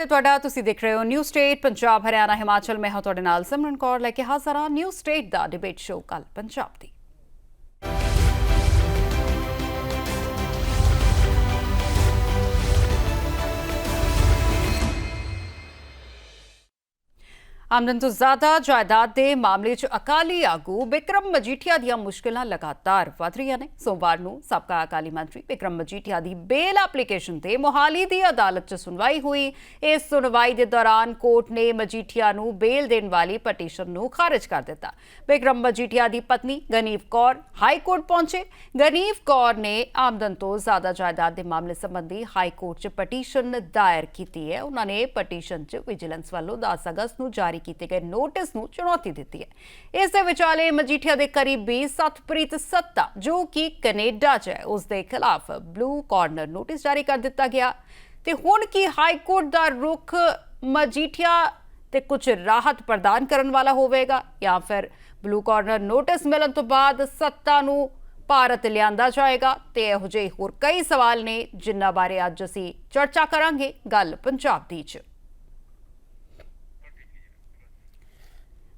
ਤੇ ਤੁਹਾਡਾ ਤੁਸੀਂ ਦੇਖ ਰਹੇ ਹੋ ਨਿਊ ਸਟੇਟ ਪੰਜਾਬ, ਹਰਿਆਣਾ, ਹਿਮਾਚਲ। ਮੈਂ ਹਾਂ ਤੁਹਾਡੇ ਨਾਲ ਸਿਮਰਨ ਕੌਰ। ਲੈ ਕੇ ਹਾਜ਼ਰ ਹਾਂ ਨਿਊ ਸਟੇਟ ਦਾ ਡਿਬੇਟ ਸ਼ੋਅ ਕੱਲ ਪੰਜਾਬ ਦੀ। ਆਮਦਨ ਤੋਂ ਜ਼ਿਆਦਾ ਜਾਇਦਾਦ ਦੇ ਮਾਮਲੇ 'ਚ ਅਕਾਲੀ ਆਗੂ ਵਿਕਰਮ ਮਜੀਠੀਆ ਦੀਆਂ ਮੁਸ਼ਕਲਾਂ ਲਗਾਤਾਰ ਵਧ ਰਹੀਆਂ ਨੇ। ਸੋਮਵਾਰ ਨੂੰ ਸਾਬਕਾ ਅਕਾਲੀ ਮੰਤਰੀ ਵਿਕਰਮ ਮਜੀਠੀਆ ਦੀ ਬੇਲ ਐਪਲੀਕੇਸ਼ਨ ਤੇ ਮੋਹਾਲੀ ਦੀ ਅਦਾਲਤ 'ਚ ਸੁਣਵਾਈ ਹੋਈ। ਇਸ ਸੁਣਵਾਈ ਦੇ ਦੌਰਾਨ ਕੋਰਟ ਨੇ ਮਜੀਠੀਆ ਨੂੰ ਬੇਲ ਦੇਣ ਵਾਲੀ ਪਟੀਸ਼ਨ ਨੂੰ ਖਾਰਜ ਕਰ ਦਿੱਤਾ। ਵਿਕਰਮ ਮਜੀਠੀਆ ਦੀ ਪਤਨੀ ਗਨੀਵ ਕੌਰ ਹਾਈ ਕੋਰਟ ਪਹੁੰਚੇ। ਗਨੀਵ ਕੌਰ ਨੇ ਆਮਦਨ ਤੋਂ ਜ਼ਿਆਦਾ ਜਾਇਦਾਦ ਦੇ ਮਾਮਲੇ ਸੰਬੰਧੀ ਹਾਈ ਕੋਰਟ 'ਚ ਪਟੀਸ਼ਨ ਦਾਇਰ ਕੀਤੀ ਹੈ। ਉਹਨਾਂ ਨੇ ਪਟੀਸ਼ਨ 'ਚ ਵਿਜੀਲੈਂਸ ਵੱਲੋਂ 10 ਅਗਸਤ ਨੂੰ ਜਾਰੀ ਕੀਤੇ ਗਏ ਨੋਟਿਸ ਨੂੰ ਚੁਣੌਤੀ ਦਿੱਤੀ ਹੈ। ਇਸ ਦੇ ਵਿਚਾਲੇ ਮਜੀਠੀਆ ਦੇ ਕਰੀਬੀ ਸਤਪ੍ਰੀਤ ਸੱਤਾ, ਜੋ ਕਿ ਕੈਨੇਡਾ 'ਚ ਹੈ, ਉਸ ਦੇ ਖਿਲਾਫ ਬਲੂ ਕਾਰਨਰ ਨੋਟਿਸ ਜਾਰੀ ਕਰ ਦਿੱਤਾ ਗਿਆ। ਤੇ ਹੁਣ ਕੀ ਹਾਈ ਕੋਰਟ ਦਾ ਰੁਖ ਮਜੀਠੀਆ ਤੇ ਕੁਝ ਰਾਹਤ ਪ੍ਰਦਾਨ ਕਰਨ ਵਾਲਾ ਹੋਵੇਗਾ ਜਾਂ ਫਿਰ ਬਲੂ ਕਾਰਨਰ ਨੋਟਿਸ ਮਿਲਣ ਤੋਂ ਬਾਅਦ ਸੱਤਾ ਨੂੰ ਭਾਰਤ ਲਿਆਂਦਾ ਜਾਏਗਾ? ਤੇ ਇਹੋ ਜਿਹੇ ਹੋਰ ਕਈ ਸਵਾਲ ਨੇ, ਜਿਨ੍ਹਾਂ ਬਾਰੇ ਅੱਜ ਅਸੀਂ ਚਰਚਾ ਕਰਾਂਗੇ, ਗੱਲ ਪੰਜਾਬ ਦੀ 'ਚ।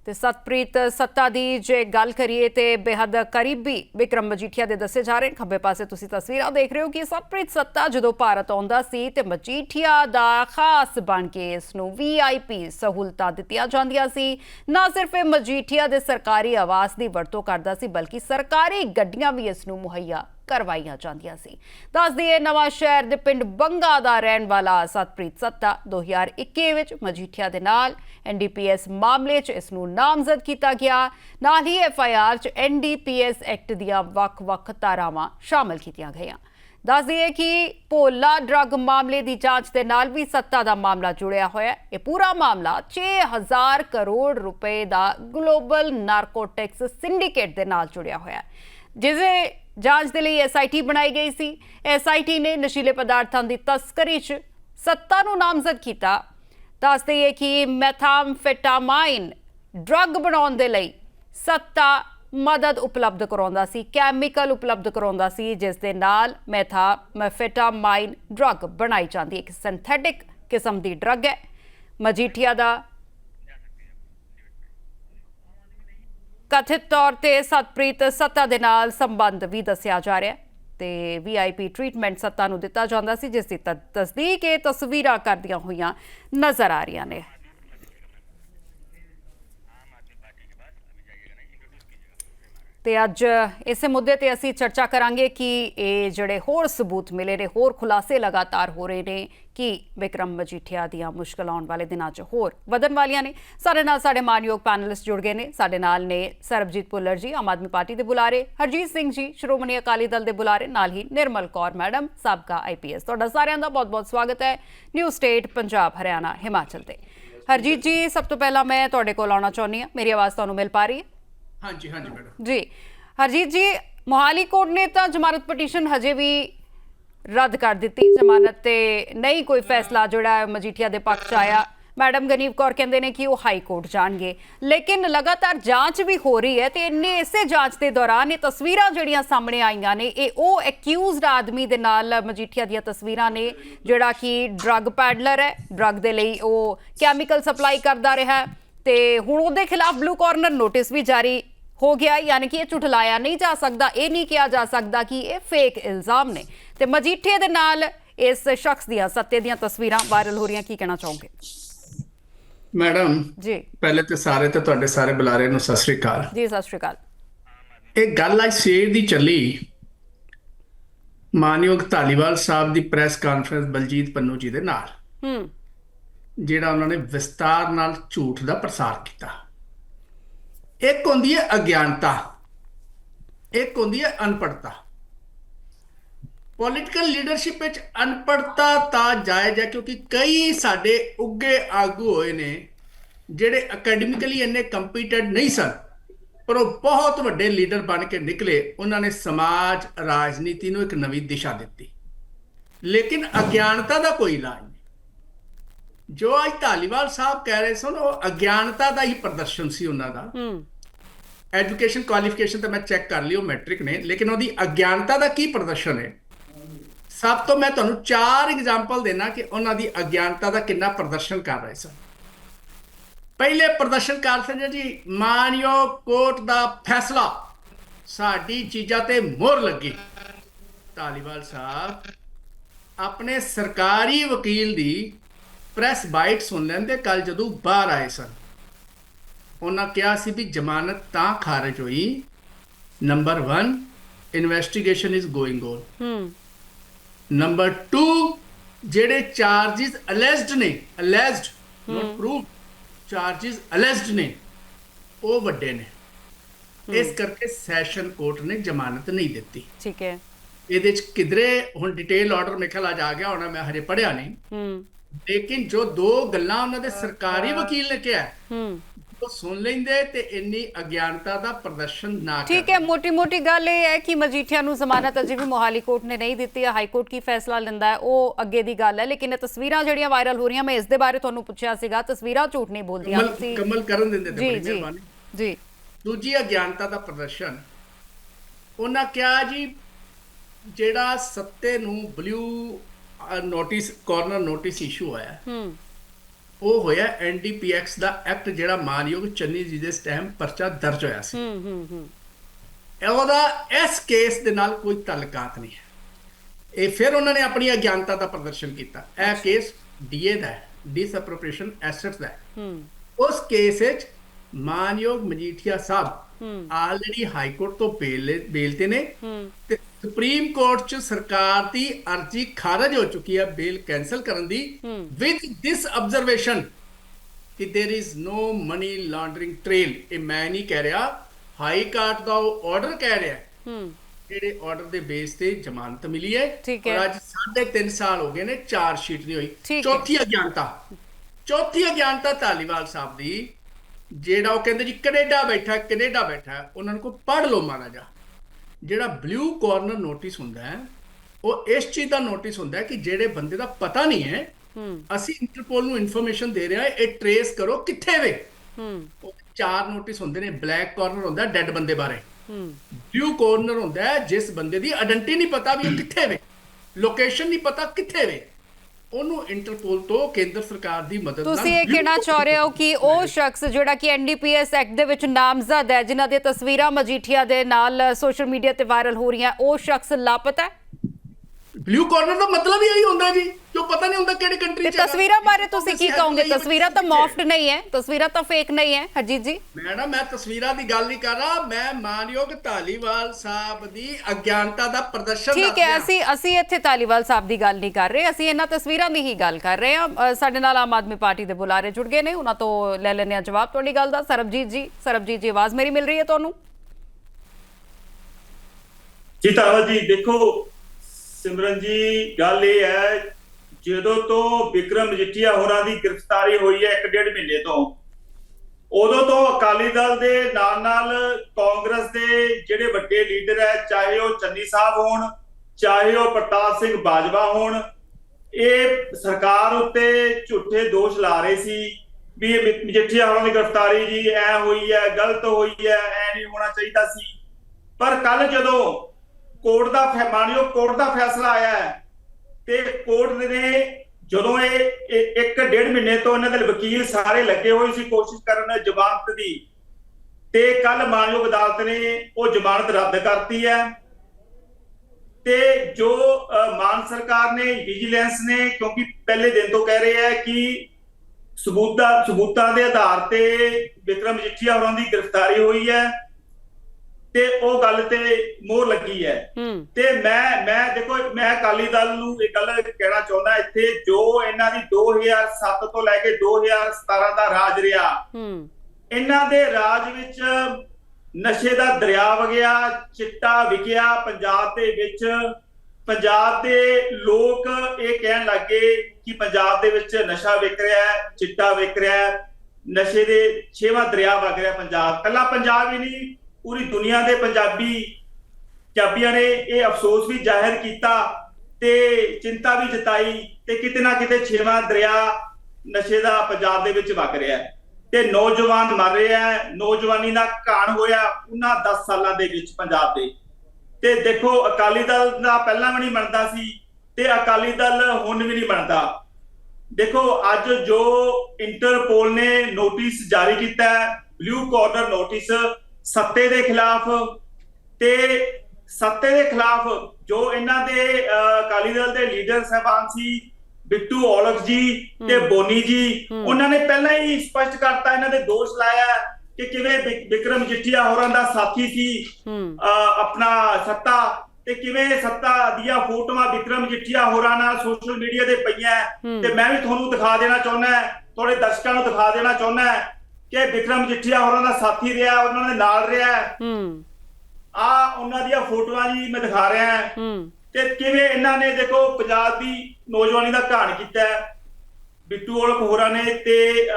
ਤੇ ਸਤਪ੍ਰੀਤ ਸੱਤਾ ਦੀ ਜੇ ਗੱਲ ਕਰੀਏ ਤੇ ਬੇਹੱਦ ਕਰੀਬੀ ਵਿਕਰਮ ਮਜੀਠੀਆ ਦੇ ਦੱਸੇ ਜਾ ਰਹੇ ਨੇ। ਖੱਬੇ ਪਾਸੇ ਤੁਸੀਂ ਤਸਵੀਰਾਂ ਦੇਖ ਰਹੇ ਹੋ ਕਿ ਸਤਪ੍ਰੀਤ ਸੱਤਾ ਜਦੋਂ ਭਾਰਤ ਆਉਂਦਾ ਸੀ ਤੇ ਮਜੀਠੀਆ ਦਾ ਖਾਸ ਬਣ ਕੇ ਇਸ ਨੂੰ ਵੀਆਈਪੀ ਸਹੂਲਤਾਂ ਦਿੱਤੀਆਂ ਜਾਂਦੀਆਂ ਸੀ ਨਾ ਸਿਰਫ ਇਹ ਮਜੀਠੀਆ ਦੇ ਸਰਕਾਰੀ ਆਵਾਸ ਦੀ ਵਰਤੋਂ ਕਰਦਾ ਸੀ, ਬਲਕਿ ਸਰਕਾਰੀ ਗੱਡੀਆਂ ਵੀ ਇਸ ਨੂੰ ਮੁਹੱਈਆ ਕਰਵਾਈਆਂ ਜਾਂਦੀਆਂ ਸੀ। ਦੱਸ ਦਈਏ ਨਵਾਂ ਸ਼ਹਿਰ ਦੇ ਪਿੰਡ ਬੰਗਾ ਦਾ ਰਹਿਣ ਵਾਲਾ ਸਤਪ੍ਰੀਤ ਸੱਤਾ 2021 ਵਿੱਚ ਮਜੀਠੀਆ ਦੇ ਨਾਲ ਐਨਡੀਪੀਐਸ ਮਾਮਲੇ 'ਚ ਇਸ ਨੂੰ ਨਾਮਜ਼ਦ ਕੀਤਾ ਗਿਆ। ਨਾਲ ਹੀ ਐਫਆਈਆਰ 'ਚ ਐਨਡੀਪੀਐਸ ਐਕਟ ਦੀਆਂ ਵੱਖ-ਵੱਖ ਧਾਰਾਵਾਂ ਸ਼ਾਮਲ ਕੀਤੀਆਂ ਗਈਆਂ। ਦੱਸ ਦਈਏ ਕਿ ਭੋਲਾ ਡਰੱਗ ਮਾਮਲੇ ਦੀ ਜਾਂਚ ਦੇ ਨਾਲ ਵੀ ਸੱਤਾ ਦਾ ਮਾਮਲਾ ਜੁੜਿਆ ਹੋਇਆ ਇਹ ਪੂਰਾ ਮਾਮਲਾ 6000 ਕਰੋੜ ਰੁਪਏ ਦਾ ਗਲੋਬਲ ਨਾਰਕੋਟਿਕਸ ਸਿੰਡੀਕੇਟ ਦੇ ਨਾਲ ਜੁੜਿਆ ਹੋਇਆ ਜਿਸ ਜਿਸੇ ਜਾਂਚ ਦੇ ਲਈ ਐਸਆਈਟੀ ਬਣਾਈ ਗਈ ਸੀ। ਐਸਆਈਟੀ ਨੇ ਨਸ਼ੀਲੇ ਪਦਾਰਥਾਂ ਦੀ ਤਸਕਰੀ 'ਚ ਸੱਤਾ ਨੂੰ ਨਾਮਜ਼ਦ ਕੀਤਾ। ਦੱਸ ਦਈਏ ਕਿ ਮੈਥਾਮਫੈਟਾਮਾਈਨ ਡਰੱਗ ਬਣਾਉਣ ਦੇ ਲਈ ਸੱਤਾ ਮਦਦ ਉਪਲਬਧ ਕਰਾਉਂਦਾ ਸੀ, ਕੈਮੀਕਲ ਉਪਲਬਧ ਕਰਾਉਂਦਾ ਸੀ, ਜਿਸ ਦੇ ਨਾਲ ਮੈਥਾਮਫੈਟਾਮਾਈਨ ਡਰੱਗ ਬਣਾਈ ਜਾਂਦੀ ਇੱਕ ਸਿੰਥੈਟਿਕ ਕਿਸਮ ਦੀ ਡਰੱਗ ਹੈ। ਮਜੀਠੀਆ ਦਾ ਕਥਿਤ ਤੌਰ ਤੇ ਸਤਪ੍ਰੀਤ ਸੱਤਾ ਦੇ ਨਾਲ ਸੰਬੰਧ ਵੀ ਦੱਸਿਆ ਜਾ ਰਿਹਾ ਹੈ ਤੇ ਵੀਆਈਪੀ ਟ੍ਰੀਟਮੈਂਟ ਸੱਤਾ ਨੂੰ ਦਿੱਤਾ ਜਾਂਦਾ ਸੀ, ਜਿਸ ਦੀ ਤਸਦੀਕ ਇਹ ਤਸਵੀਰਾਂ ਕਰਦੀਆਂ ਹੋਈਆਂ ਨਜ਼ਰ ਆ ਰਹੀਆਂ ਨੇ। ਤੇ ਅੱਜ ਇਸੇ ਮੁੱਦੇ ਤੇ ਅਸੀਂ ਚਰਚਾ ਕਰਾਂਗੇ ਕਿ ਇਹ ਜਿਹੜੇ ਹੋਰ ਸਬੂਤ ਮਿਲੇ ਨੇ, ਹੋਰ ਖੁਲਾਸੇ ਲਗਾਤਾਰ ਹੋ ਰਹੇ ਨੇ, ਕਿ ਵਿਕਰਮ ਮਜੀਠੀਆ ਦੀਆਂ ਮੁਸ਼ਕਲਾਂ ਆਉਣ ਵਾਲੇ ਦਿਨਾਂ 'ਚ ਹੋਰ ਵਧਣ ਵਾਲੀਆਂ ਨੇ? ਸਾਡੇ ਨਾਲ ਸਾਡੇ ਮਾਨਯੋਗ ਪੈਨਲਿਸਟ ਜੁੜ ਗਏ ਨੇ। ਸਾਡੇ ਨਾਲ ਨੇ ਸਰਬਜੀਤ ਭੁੱਲਰ ਜੀ, ਆਮ ਆਦਮੀ ਪਾਰਟੀ ਦੇ ਬੁਲਾਰੇ, ਹਰਜੀਤ ਸਿੰਘ ਜੀ, ਸ਼੍ਰੋਮਣੀ ਅਕਾਲੀ ਦਲ ਦੇ ਬੁਲਾਰੇ, ਨਾਲ ਹੀ ਨਿਰਮਲ ਕੌਰ ਮੈਡਮ, ਸਾਬਕਾ ਆਈਪੀਐਸ ਤੁਹਾਡਾ ਸਾਰਿਆਂ ਦਾ ਬਹੁਤ-ਬਹੁਤ ਸਵਾਗਤ ਹੈ। ਨਿਊ ਸਟੇਟ ਪੰਜਾਬ, ਹਰਿਆਣਾ, ਹਿਮਾਚਲ ਤੇ। ਹਰਜੀਤ ਜੀ, ਸਭ ਤੋਂ ਪਹਿਲਾਂ ਮੈਂ ਤੁਹਾਡੇ ਕੋਲ ਆਉਣਾ ਚਾਹੁੰਦੀ ਹਾਂ। ਮੇਰੀ ਆਵਾਜ਼ ਤੁਹਾਨੂੰ ਮਿਲ ਪਾ ਰਹੀ ਹੈ। ਹਾਂਜੀ ਹਾਂਜੀ, ਮੈਡਮ। ਜੀ। ਹਰਜੀਤ ਜੀ, ਮੋਹਾਲੀ ਕੋਰਟ ਨੇ ਤਾਂ ਜ਼ਮਾਨਤ ਪਟੀਸ਼ਨ ਹਜੇ ਵੀ ਰੱਦ ਕਰ ਦਿੱਤੀ। ਜ਼ਮਾਨਤ ਤੇ ਨਹੀਂ ਕੋਈ ਫੈਸਲਾ ਜਿਹੜਾ ਮਜੀਠੀਆ ਦੇ ਪੱਖ ਚ ਆਇਆ। ਮੈਡਮ ਗਨੀਵ ਕੌਰ ਕਹਿੰਦੇ ਨੇ ਕਿ ਉਹ ਹਾਈ ਕੋਰਟ ਜਾਣਗੇ। ਲੇਕਿਨ ਲਗਾਤਾਰ ਜਾਂਚ ਵੀ ਹੋ ਰਹੀ ਹੈ ਤੇ ਇੰਨੇ ਇਸੇ ਜਾਂਚ ਦੇ ਦੌਰਾਨ ਇਹ ਤਸਵੀਰਾਂ ਜਿਹੜੀਆਂ ਸਾਹਮਣੇ ਆਈਆਂ ਨੇ, ਇਹ ਉਹ ਐਕਿਊਜ਼ਡ ਆਦਮੀ ਦੇ ਨਾਲ ਮਜੀਠੀਆ ਦੀਆਂ ਤਸਵੀਰਾਂ ਨੇ, ਜਿਹੜਾ ਕਿ ਡਰੱਗ ਪੈਡਲਰ ਹੈ। ਡਰੱਗ ਦੇ ਲਈ ਉਹ ਕੈਮੀਕਲ ਸਪਲਾਈ ਕਰਦਾ ਰਿਹਾ ਹੈ ਤੇ ਹੁਣ ਉਹਦੇ ਖਿਲਾਫ ਬਲੂ ਕਾਰਨਰ ਨੋਟਿਸ ਵੀ ਜਾਰੀ ਹੋ ਗਿਆ ਯਾਨੀ ਕਿ ਇਹ ਝੁਠਲਾਇਆ ਨਹੀਂ ਜਾ ਸਕਦਾ ਇਹ ਨਹੀਂ ਕਿਹਾ ਜਾ ਸਕਦਾ ਕਿ ਇਹ ਫੇਕ ਇਲਜ਼ਾਮ ਨੇ। ਤੇ ਮਜੀਠੇ ਦੇ ਨਾਲ ਇਸ ਸ਼ਖਸ ਦੀਆਂ ਸੱਤੇ ਦੀਆਂ ਤਸਵੀਰਾਂ ਵਾਇਰਲ ਹੋ ਰਹੀਆਂ ਕੀ ਕਹਿਣਾ ਚਾਹੋਗੇ? ਮੈਡਮ ਜੀ। ਪਹਿਲੇ ਤੇ ਸਾਰੇ ਤੇ ਤੁਹਾਡੇ ਸਾਰੇ ਬੁਲਾਰੇ ਨੂੰ ਸਤਿ ਸ੍ਰੀ ਅਕਾਲ। ਜੀ ਸਤਿ ਸ਼੍ਰੀ ਅਕਾਲ। ਇਹ ਗੱਲ ਅੱਜ ਸਵੇਰ ਦੀ ਚੱਲੀ। ਮਾਨਯੋਗ ਧਾਲੀਵਾਲ ਸਾਹਿਬ ਦੀ ਪ੍ਰੈਸ ਕਾਨਫਰੰਸ ਬਲਜੀਤ ਪੰਨੂ ਜੀ ਦੇ ਨਾਲ। ਹੂੰ। ਜਿਹੜਾ ਉਹਨਾਂ ਨੇ ਵਿਸਤਾਰ ਨਾਲ ਝੂਠ ਦਾ ਪ੍ਰਸਾਰ ਕੀਤਾ। ਇੱਕ ਹੁੰਦੀ ਹੈ ਅਗਿਆਨਤਾ, ਇੱਕ ਹੁੰਦੀ ਹੈ ਅਨਪੜਤਾ ਪੋਲੀਟੀਕਲ ਲੀਡਰਸ਼ਿਪ ਵਿੱਚ ਅਨਪੜਤਾ ਤਾਂ ਜਾਇਜ਼ ਹੈ ਕਿਉਂਕਿ ਕਈ ਸਾਡੇ ਉੱਗੇ ਆਗੂ ਹੋਏ ਨੇ ਜਿਹੜੇ ਅਕੈਡਮਿਕਲੀ ਇੰਨੇ ਕੰਪੀਟੈਂਟ ਨਹੀਂ ਸਨ, ਪਰ ਉਹ ਬਹੁਤ ਵੱਡੇ ਲੀਡਰ ਬਣ ਕੇ ਨਿਕਲੇ। ਉਹਨਾਂ ਨੇ ਸਮਾਜ, ਰਾਜਨੀਤੀ ਨੂੰ ਇੱਕ ਨਵੀਂ ਦਿਸ਼ਾ ਦਿੱਤੀ। ਲੇਕਿਨ ਅਗਿਆਨਤਾ ਦਾ ਕੋਈ ਇਲਾਜ ਨਹੀਂ। ਜੋ ਅੱਜ ਧਾਲੀਵਾਲ ਸਾਹਿਬ ਕਹਿ ਰਹੇ ਸਨ, ਉਹ ਅਗਿਆਨਤਾ ਦਾ ਹੀ ਪ੍ਰਦਰਸ਼ਨ ਸੀ ਉਹਨਾਂ ਦਾ। ਐਜੂਕੇਸ਼ਨ ਕੁਆਲੀਫਿਕੇਸ਼ਨ ਤਾਂ ਮੈਂ ਚੈੱਕ ਕਰ ਲਈ, ਉਹ ਮੈਟ੍ਰਿਕ ਨੇ, ਲੇਕਿਨ ਉਹਦੀ ਅਗਿਆਨਤਾ ਦਾ ਕੀ ਪ੍ਰਦਰਸ਼ਨ ਹੈ? ਸਭ ਤੋਂ ਮੈਂ ਤੁਹਾਨੂੰ ਚਾਰ ਐਗਜ਼ਾਮਪਲ ਦੇਣਾ ਕਿ ਉਹਨਾਂ ਦੀ ਅਗਿਆਨਤਾ ਦਾ ਕਿੰਨਾ ਪ੍ਰਦਰਸ਼ਨ ਕਰ ਰਹੇ ਸਨ। ਪਹਿਲੇ ਪ੍ਰਦਰਸ਼ਨਕਾਰ ਸਨ ਜੀ ਮਾਨਯੋਗ ਕੋਰਟ ਦਾ ਫੈਸਲਾ। ਸਾਡੀ ਚੀਜ਼ਾਂ ਤੇ ਮੋਹਰ ਲੱਗੀ। ਧਾਲੀਵਾਲ ਸਾਹਿਬ, ਆਪਣੇ ਸਰਕਾਰੀ ਵਕੀਲ ਦੀ ਪ੍ਰੈਸ ਬਾਈਟ ਸੁਣ ਲੈਂਦੇ ਕੱਲ ਜਦੋਂ ਬਾਹਰ ਆਏ ਸਨ। ਉਹਨਾਂ ਕਿਹਾ ਸੀ ਵੀ ਜ਼ਮਾਨਤ ਤਾਂ ਖਾਰਜ ਹੋਈ। Number 1 investigation is going on ਹੂੰ। ਨੰਬਰ 2 ਜਿਹੜੇ ਚਾਰजेस ਅਲੈਸਡ ਨੇ ਅਲੈਸਡ ਨਾਟ ਪ੍ਰੂਵ ਚਾਰजेस ਅਲੈਸਡ ਨੇ ਉਹ ਵੱਡੇ ਨੇ। ਇਸ ਕਰਕੇ ਸੈਸ਼ਨ ਕੋਰਟ ਨੇ ਜ਼ਮਾਨਤ ਨਹੀਂ ਦਿੱਤੀ। ਠੀਕ ਹੈ। ਇਹਦੇ ਚ ਕਿਧਰੇ ਹੁਣ ਡਿਟੇਲ ਆਰਡਰ ਮੇਰੇ ਖਿਆਲ ਆ ਗਿਆ ਹੋਣਾ ਮੈਂ ਹਜੇ ਪੜਿਆ ਨਹੀਂ। ਹੂੰ। ਲੇਕਿਨ ਜੋ ਦੋ ਗੱਲਾਂ ਉਹਨਾਂ ਦੇ ਸਰਕਾਰੀ ਵਕੀਲ ਨੇ ਕਿਹਾ ਹੂੰ। ਉਹ ਸੁਣ ਲੈਂਦੇ ਤੇ ਇੰਨੀ ਅਗਿਆਨਤਾ ਦਾ ਪ੍ਰਦਰਸ਼ਨ ਨਾ ਠੀਕ ਕਰਦੇ ਹੈ ਮੋਟੀ ਮੋਟੀ ਗੱਲ ਇਹ ਹੈ ਕਿ ਮਜੀਠੀਆ ਨੂੰ ਜ਼ਮਾਨਤ ਅਜੇ ਵੀ ਮੋਹਾਲੀ ਕੋਰਟ ਨੇ ਨਹੀਂ ਦਿੱਤੀ ਹੈ ਹਾਈ ਕੋਰਟ ਕੀ ਫੈਸਲਾ ਲੈਂਦਾ ਹੈ ਉਹ ਅੱਗੇ ਦੀ ਗੱਲ ਹੈ ਲੇਕਿਨ ਇਹ ਤਸਵੀਰਾਂ ਜਿਹੜੀਆਂ ਵਾਇਰਲ ਹੋ ਰਹੀਆਂ ਮੈਂ ਇਸ ਦੇ ਬਾਰੇ ਤੁਹਾਨੂੰ ਪੁੱਛਿਆ ਸੀਗਾ ਤਸਵੀਰਾਂ ਝੂਠ ਨਹੀਂ ਬੋਲਦੀਆਂ। ਤੁਸੀਂ ਕਮਲ ਕਰਨ ਦਿੰਦੇ ਤੇ ਬੜੀ ਮਿਹਰਬਾਨੀ। ਜੀ। ਦੂਜੀ ਅਗਿਆਨਤਾ ਦਾ ਪ੍ਰਦਰਸ਼ਨ ਉਹਨਾਂ ਕਿਹਾ ਜੀ ਜਿਹੜਾ ਸੱਤੇ ਨੂੰ blue notice corner notice issue ਹੋਇਆ ਹੂੰ। ਉਹ ਹੋਇਆ ਐਨਡੀਪੀਐਕਸ ਦਾ ਐਕਟ ਜਿਹੜਾ ਮਾਨਯੋਗ ਚੰਨੀ ਜੀ ਦੇ ਸਟੈਮ ਪਰਚਾ ਦਰਜ ਹੋਇਆ ਸੀ। ਹੂੰ ਹੂੰ ਹੂੰ। ਉਹਦਾ ਇਸ ਕੇਸ ਦੇ ਨਾਲ ਕੋਈ ਤਾਲੁਕਾਤ ਨਹੀਂ ਹੈ। ਇਹ ਫਿਰ ਉਹਨਾਂ ਨੇ ਆਪਣੀ ਅਗਿਆਨਤਾ ਦਾ ਪ੍ਰਦਰਸ਼ਨ ਕੀਤਾ। ਇਹ ਕੇਸ ਡੀਏ ਦਾ ਹੈ ਡਿਸਅਪਰੋਪਰੀਏਸ਼ਨ ਐਸੈਟਸ ਦਾ ਹੈ। ਉਸ ਕੇਸ ਵਿੱਚ ਮਾਨਯੋਗ ਮਜੀਠੀਆ ਸਾਹਿਬ ਹੂੰ। ਆਲਰੇਡੀ ਹਾਈ ਕੋਰਟ ਤੋਂ ਬੇਲ ਬੇਲ ਤੇ ਨੇ ਹੂੰ। ਤੇ ਸੁਪਰੀਮ ਕੋਰਟ ਚ ਸਰਕਾਰ ਦੀ ਅਰਜ਼ੀ ਖਾਰਜ ਹੋ ਚੁੱਕੀ ਹੈ ਬੇਲ ਕੈਨਸਲ ਕਰਨ ਦੀ ਹੂੰ। ਵਿਦ ਦਿਸ ਆਬਜ਼ਰਵੇਸ਼ਨ ਕਿ there is no money laundering trail ਇਹ ਮੈਂ ਨਹੀਂ ਕਹਿ ਰਿਹਾ ਹਾਈ ਕੋਰਟ ਦਾ ਉਹ ਆਰਡਰ ਕਹਿ ਰਿਹਾ ਹੈ ਹੂੰ ਜਿਹੜੇ ਆਰਡਰ ਦੇ ਬੇਸ ਤੇ ਜ਼ਮਾਨਤ ਮਿਲੀ ਹੈ ਠੀਕ ਹੈ। ਔਰ ਅੱਜ 3.5 ਸਾਲ ਹੋ ਗਏ ਨੇ ਚਾਰ ਸ਼ੀਟ ਨਹੀਂ ਹੋਈ ਠੀਕ ਹੈ। ਚੌਥੀ ਅਗਿਆਨਤਾ ਚੌਥੀ ਅਗਿਆਨਤਾ ਧਾਲੀਵਾਲ ਸਾਹਿਬ ਦੀ ਜਿਹੜਾ ਉਹ ਕਹਿੰਦੇ ਜੀ ਕੈਨੇਡਾ ਬੈਠਾ ਕੈਨੇਡਾ ਬੈਠਾ ਉਹਨਾਂ ਨੂੰ ਕੋ ਪੜ ਲਓ ਮਾੜਾ ਜਾ ਜਿਹੜਾ ਬਲੂ ਕਾਰਨਰ ਨੋਟਿਸ ਹੁੰਦਾ ਹੈ ਉਹ ਇਸ ਚੀਜ਼ ਦਾ ਨੋਟਿਸ ਹੁੰਦਾ ਹੈ ਕਿ ਜਿਹੜੇ ਬੰਦੇ ਦਾ ਪਤਾ ਨਹੀਂ ਹੈ ਅਸੀਂ ਇੰਟਰਪੋਲ ਨੂੰ ਇਨਫੋਰਮੇਸ਼ਨ ਦੇ ਰਹੇ ਹਾਂ ਇਹ ਟਰੇਸ ਕਰੋ ਕਿੱਥੇ ਵੇ। ਹੂੰ। ਉਹ ਚਾਰ ਨੋਟਿਸ ਹੁੰਦੇ ਨੇ ਬਲੈਕ ਕਾਰਨਰ ਹੁੰਦਾ ਡੈੱਡ ਬੰਦੇ ਬਾਰੇ। ਹੂੰ। ਬਲੂ ਕਾਰਨਰ ਹੁੰਦਾ ਜਿਸ ਬੰਦੇ ਦੀ ਆਇਡੈਂਟੀ ਨਹੀਂ ਪਤਾ ਵੀ ਉਹ ਕਿੱਥੇ ਵੇ। ਲੋਕੇਸ਼ਨ ਨਹੀਂ ਪਤਾ ਕਿੱਥੇ ਵੇ। ਉਹਨੂੰ ਇੰਟਰਪੋਲ ਤੋਂ ਕੇਂਦਰ ਸਰਕਾਰ ਦੀ ਮਦਦ ਨਾਲ ਤੁਸੀਂ ਇਹ ਕਹਿਣਾ ਚਾਹ ਰਹੇ ਹੋ ਕਿ ਉਹ ਸ਼ਖਸ ਜਿਹੜਾ ਕਿ ਐਨਡੀਪੀਐਸ ਐਕਟ ਦੇ ਵਿੱਚ ਨਾਮਜ਼ਦ ਹੈ ਜਿਨ੍ਹਾਂ ਦੀਆਂ ਤਸਵੀਰਾਂ ਮਜੀਠੀਆ ਦੇ ਨਾਲ ਸੋਸ਼ਲ ਮੀਡੀਆ ਤੇ ਵਾਇਰਲ ਹੋ ਰਹੀਆਂ ਉਹ ਸ਼ਖਸ ਲਾਪਤਾ ਹੈ? ਬਲੂ ਕਾਰਨਰ ਦਾ ਮਤਲਬ ਹੀ ਇਹੀ ਹੁੰਦਾ ਜੀ। ਜੋ ਪਤਾ ਨਹੀਂ ਹੁੰਦਾ ਕਿਹੜੀ ਕੰਟਰੀ ਚ। ਤਸਵੀਰਾਂ ਬਾਰੇ ਤੁਸੀਂ ਕੀ ਕਹੋਗੇ? ਤਸਵੀਰਾਂ ਤਾਂ ਮੌਫਟ ਨਹੀਂ ਹੈ। ਤਸਵੀਰਾਂ ਤਾਂ ਫੇਕ ਨਹੀਂ ਹੈ ਹਰਜੀਤ ਜੀ। ਮੈਡਮ ਮੈਂ ਤਸਵੀਰਾਂ ਦੀ ਗੱਲ ਨਹੀਂ ਕਰ ਰਹਾ। ਮੈਂ ਮਾਨਯੋਗ ਧਾਲੀਵਾਲ ਸਾਹਿਬ ਦੀ ਅਗਿਆਨਤਾ ਦਾ ਪ੍ਰਦਰਸ਼ਨ ਠੀਕ ਹੈ। ਅਸੀਂ ਅਸੀਂ ਇੱਥੇ ਤਾਲੀਵਾਲ ਸਾਹਿਬ ਦੀ ਗੱਲ ਨਹੀਂ ਕਰ ਰਹੇ। ਅਸੀਂ ਇਹਨਾਂ ਤਸਵੀਰਾਂ ਦੀ ਹੀ ਗੱਲ ਕਰ ਰਹੇ ਹਾਂ। ਸਾਡੇ ਨਾਲ ਆਮ ਆਦਮੀ ਪਾਰਟੀ ਦੇ ਬੁਲਾਰੇ ਜੁੜ ਗਏ ਨੇ। ਉਹਨਾਂ ਤੋਂ ਲੈ ਲੈਂਦੇ ਹਾਂ ਜਵਾਬ ਤੁਹਾਡੀ ਗੱਲ ਦਾ। ਸਰਬਜੀਤ ਜੀ ਸਰਬਜੀਤ ਜੀ ਆਵਾਜ਼ ਮੇਰੀ ਮਿਲ ਰਹੀ ਹੈ ਤੁਹਾਨੂੰ? ਜੀ ਧੰਨਵਾਦ ਜੀ ਦੇਖੋ ਸਿਮਰਨ ਜੀ ਗੱਲ ਇਹ ਹੈ ਜਦੋਂ ਤੋਂ ਵਿਕਰਮ ਮਜੀਠੀਆ ਹੋਰਾਂ ਦੀ ਗ੍ਰਿਫਤਾਰੀ ਹੋਈ ਹੈ ਇੱਕ ਡੇਢ ਮਹੀਨੇ ਤੋਂ, ਉਦੋਂ ਤੋਂ ਅਕਾਲੀ ਦਲ ਦੇ ਨਾਲ ਨਾਲ ਕਾਂਗਰਸ ਦੇ ਜਿਹੜੇ ਵੱਡੇ ਲੀਡਰ ਹੈ, ਚਾਹੇ ਉਹ ਚੰਨੀ ਸਾਹਿਬ ਹੋਣ, ਚਾਹੇ ਉਹ ਪ੍ਰਤਾਪ ਸਿੰਘ ਬਾਜਵਾ ਹੋਣ, ਇਹ ਸਰਕਾਰ ਉੱਤੇ ਝੂਠੇ ਦੋਸ਼ ਲਾ ਰਹੇ ਸੀ ਵੀ ਇਹ ਮਜੀਠੀਆ ਹੋਰਾਂ ਦੀ ਗ੍ਰਿਫਤਾਰੀ ਜੀ, ਐ ਹੋਈ ਹੈ, ਗਲਤ ਹੋਈ ਹੈ, ਐ ਨਹੀਂ ਹੋਣਾ ਚਾਹੀਦਾ ਸੀ। ਪਰ ਕੱਲ ਜਦੋਂ ਕੋਰਟ ਦਾ ਫੈ- ਕੋਰਟ ਦਾ ਫੈਸਲਾ ਆਇਆ ਹੈ ਤੇ ਕੋਰਟ ਨੇ ਜਦੋਂ ਇਹ ਇੱਕ ਡੇਢ ਮਹੀਨੇ ਤੋਂ ਇਹਨਾਂ ਦੇ ਵਕੀਲ ਸਾਰੇ ਲੱਗੇ ਹੋਏ ਸੀ ਕੋਸ਼ਿਸ਼ ਕਰਨ ਜ਼ਮਾਨਤ ਦੀ, ਤੇ ਕੱਲ ਮਾਨਯੋਗ ਅਦਾਲਤ ਨੇ ਉਹ ਜ਼ਮਾਨਤ ਰੱਦ ਕਰਤੀ ਹੈ। ਤੇ ਜੋ ਮਾਨ ਸਰਕਾਰ ਨੇ, ਵਿਜੀਲੈਂਸ ਨੇ, ਕਿਉਂਕਿ ਪਹਿਲੇ ਦਿਨ ਤੋਂ ਕਹਿ ਰਹੇ ਹੈ ਕਿ ਸਬੂਤਾਂ ਸਬੂਤਾਂ ਦੇ ਆਧਾਰ ਤੇ ਵਿਕਰਮ ਜੀਠੀਆ ਹੋਰਾਂ ਦੀ ਗ੍ਰਿਫਤਾਰੀ ਹੋਈ ਹੈ ਤੇ ਉਹ ਗੱਲ ਤੇ ਮੋਹਰ ਲੱਗੀ ਹੈ। ਤੇ ਮੈਂ ਮੈਂ ਦੇਖੋ ਮੈਂ ਅਕਾਲੀ ਦਲ ਨੂੰ ਇਹ ਗੱਲ ਕਹਿਣਾ ਚਾਹੁੰਦਾ ਇੱਥੇ ਜੋ ਇਹਨਾਂ ਦੀ 2007 ਤੋਂ ਲੈ ਕੇ 2017 ਦਾ ਰਾਜ ਰਿਹਾ ਹੂੰ। ਇਹਨਾਂ ਦੇ ਰਾਜ ਵਿੱਚ ਨਸ਼ੇ ਦਾ ਦਰਿਆ ਵਗਿਆ ਚਿੱਟਾ ਵਿਕਿਆ ਪੰਜਾਬ ਦੇ ਵਿੱਚ ਪੰਜਾਬ ਦੇ ਲੋਕ ਇਹ ਕਹਿਣ ਲੱਗੇ ਕਿ ਪੰਜਾਬ ਦੇ ਵਿੱਚ ਨਸ਼ਾ ਵਿਕ ਰਿਹਾ ਹੈ ਚਿੱਟਾ ਵਿਕ ਰਿਹਾ ਹੈ ਨਸ਼ੇ ਦੇ ਛੇਵਾਂ ਦਰਿਆ ਵਗ ਰਿਹਾ ਪੰਜਾਬ ਕੱਲਾ ਪੰਜਾਬ ਹੀ ਨਹੀਂ ਪੂਰੀ ਦੁਨੀਆ ਦੇ ਪੰਜਾਬੀ ਪੰਜਾਬੀਆਂ ਨੇ ਇਹ ਅਫਸੋਸ ਵੀ ਜ਼ਾਹਿਰ ਕੀਤਾ ਤੇ ਚਿੰਤਾ ਵੀ ਜਤਾਈ ਤੇ ਕਿਤੇ ਨਾ ਕਿਤੇ ਛੇਵਾਂ ਦਰਿਆ ਨਸ਼ੇ ਦਾ ਪੰਜਾਬ ਦੇ ਵਿੱਚ ਵਗ ਰਿਹਾ ਹੈ। ਤੇ ਨੌਜਵਾਨ ਮਰ ਰਿਹਾ ਹੈ। ਨੌਜਵਾਨੀ ਦਾ ਘਾਣ ਹੋਇਆ ਉਹਨਾਂ 10 ਸਾਲਾਂ ਦੇ ਵਿੱਚ ਪੰਜਾਬ ਦੇ। ਤੇ ਦੇਖੋ, ਅਕਾਲੀ ਦਲ ਦਾ ਪਹਿਲਾਂ ਵੀ ਨਹੀਂ ਬਣਦਾ ਸੀ ਤੇ ਅਕਾਲੀ ਦਲ ਹੁਣ ਵੀ ਨਹੀਂ ਬਣਦਾ। ਦੇਖੋ, ਅੱਜ ਜੋ ਇੰਟਰਪੋਲ ਨੇ ਨੋਟਿਸ ਜਾਰੀ ਕੀਤਾ ਹੈ, ਬਲੂ ਕਾਰਨਰ ਨੋਟਿਸ ਸੱਤੇ ਦੇ ਖਿਲਾਫ ਤੇ ਸੱਤੇ ਦੇ ਖਿਲਾਫ ਜੋ ਇਹਨਾਂ ਦੇ ਅਕਾਲੀ ਦਲ ਦੇ ਲੀਡਰ ਸਹਿਬਾਨ ਸੀ ਬਿੱਟੂ ਔਲਖ ਜੀ ਤੇ ਬੋਨੀ ਜੀ ਉਹਨਾਂ ਨੇ ਪਹਿਲਾਂ ਹੀ ਸਪਸ਼ਟ ਕਰਤਾ ਇਹਨਾਂ ਦੇ ਦੋਸ਼ ਲਾਇਆ ਕਿ ਕਿਵੇਂ ਵਿਕ- ਵਿਕਰਮ ਜਿੱਠੀਆ ਹੋਰਾਂ ਦਾ ਸਾਥੀ ਸੀ ਆਪਣਾ ਸੱਤਾ ਤੇ ਕਿਵੇਂ ਸੱਤਾ ਦੀਆਂ ਫੋਟੋਆਂ ਵਿਕਰਮ ਜਿੱਠੀਆ ਹੋਰਾਂ ਨਾਲ ਸੋਸ਼ਲ ਮੀਡੀਆ ਤੇ ਪਈਆਂ। ਤੇ ਮੈਂ ਵੀ ਤੁਹਾਨੂੰ ਦਿਖਾ ਦੇਣਾ ਚਾਹੁੰਦਾ ਥੋੜੇ ਦਰਸ਼ਕਾਂ ਨੂੰ ਦਿਖਾ ਦੇਣਾ ਚਾਹੁੰਦਾ ਕਿ ਵਿਕਰਮ ਜਿੱਠੀਆ ਹੋਰਾਂ ਦਾ ਸਾਥੀ ਰਿਹਾ ਉਹਨਾਂ ਦੇ ਨਾਲ ਰਿਹਾ। ਹੂੰ। ਆ ਉਹਨਾਂ ਦੀਆਂ ਫੋਟੋਆਂ ਜੀ ਮੈਂ ਦਿਖਾ ਰਿਹਾ। ਹੂੰ। ਤੇ ਕਿਵੇਂ ਇਹਨਾਂ ਨੇ ਦੇਖੋ ਪੰਜਾਬ ਦੀ ਨੌਜਵਾਨੀ ਦਾ ਘਾਣ ਕੀਤਾ। ਬਿੱਟੂ ਔਲਖ ਹੋਰਾਂ ਨੇ ਤੇ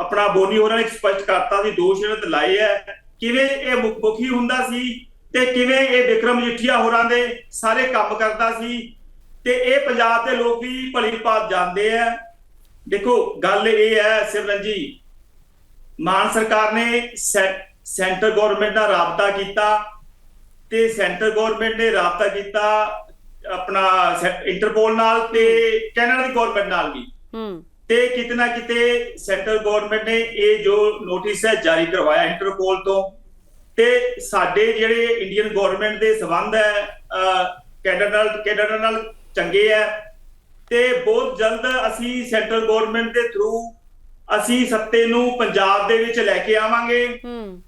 ਆਪਣਾ ਬੋਨੀ ਹੋਰਾਂ ਨੇ ਸਪਸ਼ਟ ਕਰਤਾ ਸੀ ਦੋਸ਼ ਇਹਨਾਂ ਤੇ ਲਾਏ ਹੈ ਕਿਵੇਂ ਇਹ ਮੁਖ- ਮੁਖੀ ਹੁੰਦਾ ਸੀ ਤੇ ਕਿਵੇਂ ਇਹ ਵਿਕਰਮ ਜਿੱਠੀਆ ਹੋਰਾਂ ਦੇ ਸਾਰੇ ਕੰਮ ਕਰਦਾ ਸੀ। ਤੇ ਇਹ ਪੰਜਾਬ ਦੇ ਲੋਕ ਵੀ ਭਲੀ ਭਾਤ ਜਾਣਦੇ ਆ ਦੇਖੋ ਗੱਲ ਇਹ ਹੈ ਸਿਮਰਨ ਜੀ ਮਾਨ ਸਰਕਾਰ ਨੇ ਸੈਂਟਰ ਗਵਰਨਮੈਂਟ ਨਾਲ ਰਾਬਤਾ ਕੀਤਾ ਤੇ ਸੈਂਟਰ ਗਵਰਨਮੈਂਟ ਨੇ ਰਾਬਤਾ ਕੀਤਾ ਆਪਣਾ ਇੰਟਰਪੋਲ ਨਾਲ ਤੇ ਕੈਨੇਡਾ ਦੀ ਗਵਰਨਮੈਂਟ ਨਾਲ ਵੀ। ਹੂੰ। ਤੇ ਕਿਤੇ ਨਾ ਕਿਤੇ ਸੈਂਟਰ ਗਵਰਨਮੈਂਟ ਨੇ ਇਹ ਜੋ ਨੋਟਿਸ ਹੈ ਜਾਰੀ ਕਰਵਾਇਆ ਇੰਟਰਪੋਲ ਤੋਂ। ਤੇ ਸਾਡੇ ਜਿਹੜੇ ਇੰਡੀਅਨ ਗਵਰਨਮੈਂਟ ਦੇ ਸਬੰਧ ਹੈ ਕੈਨੇਡਾ ਨਾਲ ਕੈਨੇਡਾ ਨਾਲ ਚੰਗੇ ਹੈ। ਤੇ ਬਹੁਤ ਜਲਦ ਅਸੀਂ ਸੈਂਟਰਲ ਗਵਰਨਮੈਂਟ ਦੇ ਥਰੂ ਅਸੀਂ ਸੱਤੇ ਨੂੰ ਪੰਜਾਬ ਦੇ ਵਿੱਚ ਲੈ ਕੇ ਆਵਾਂਗੇ। ਹੂੰ।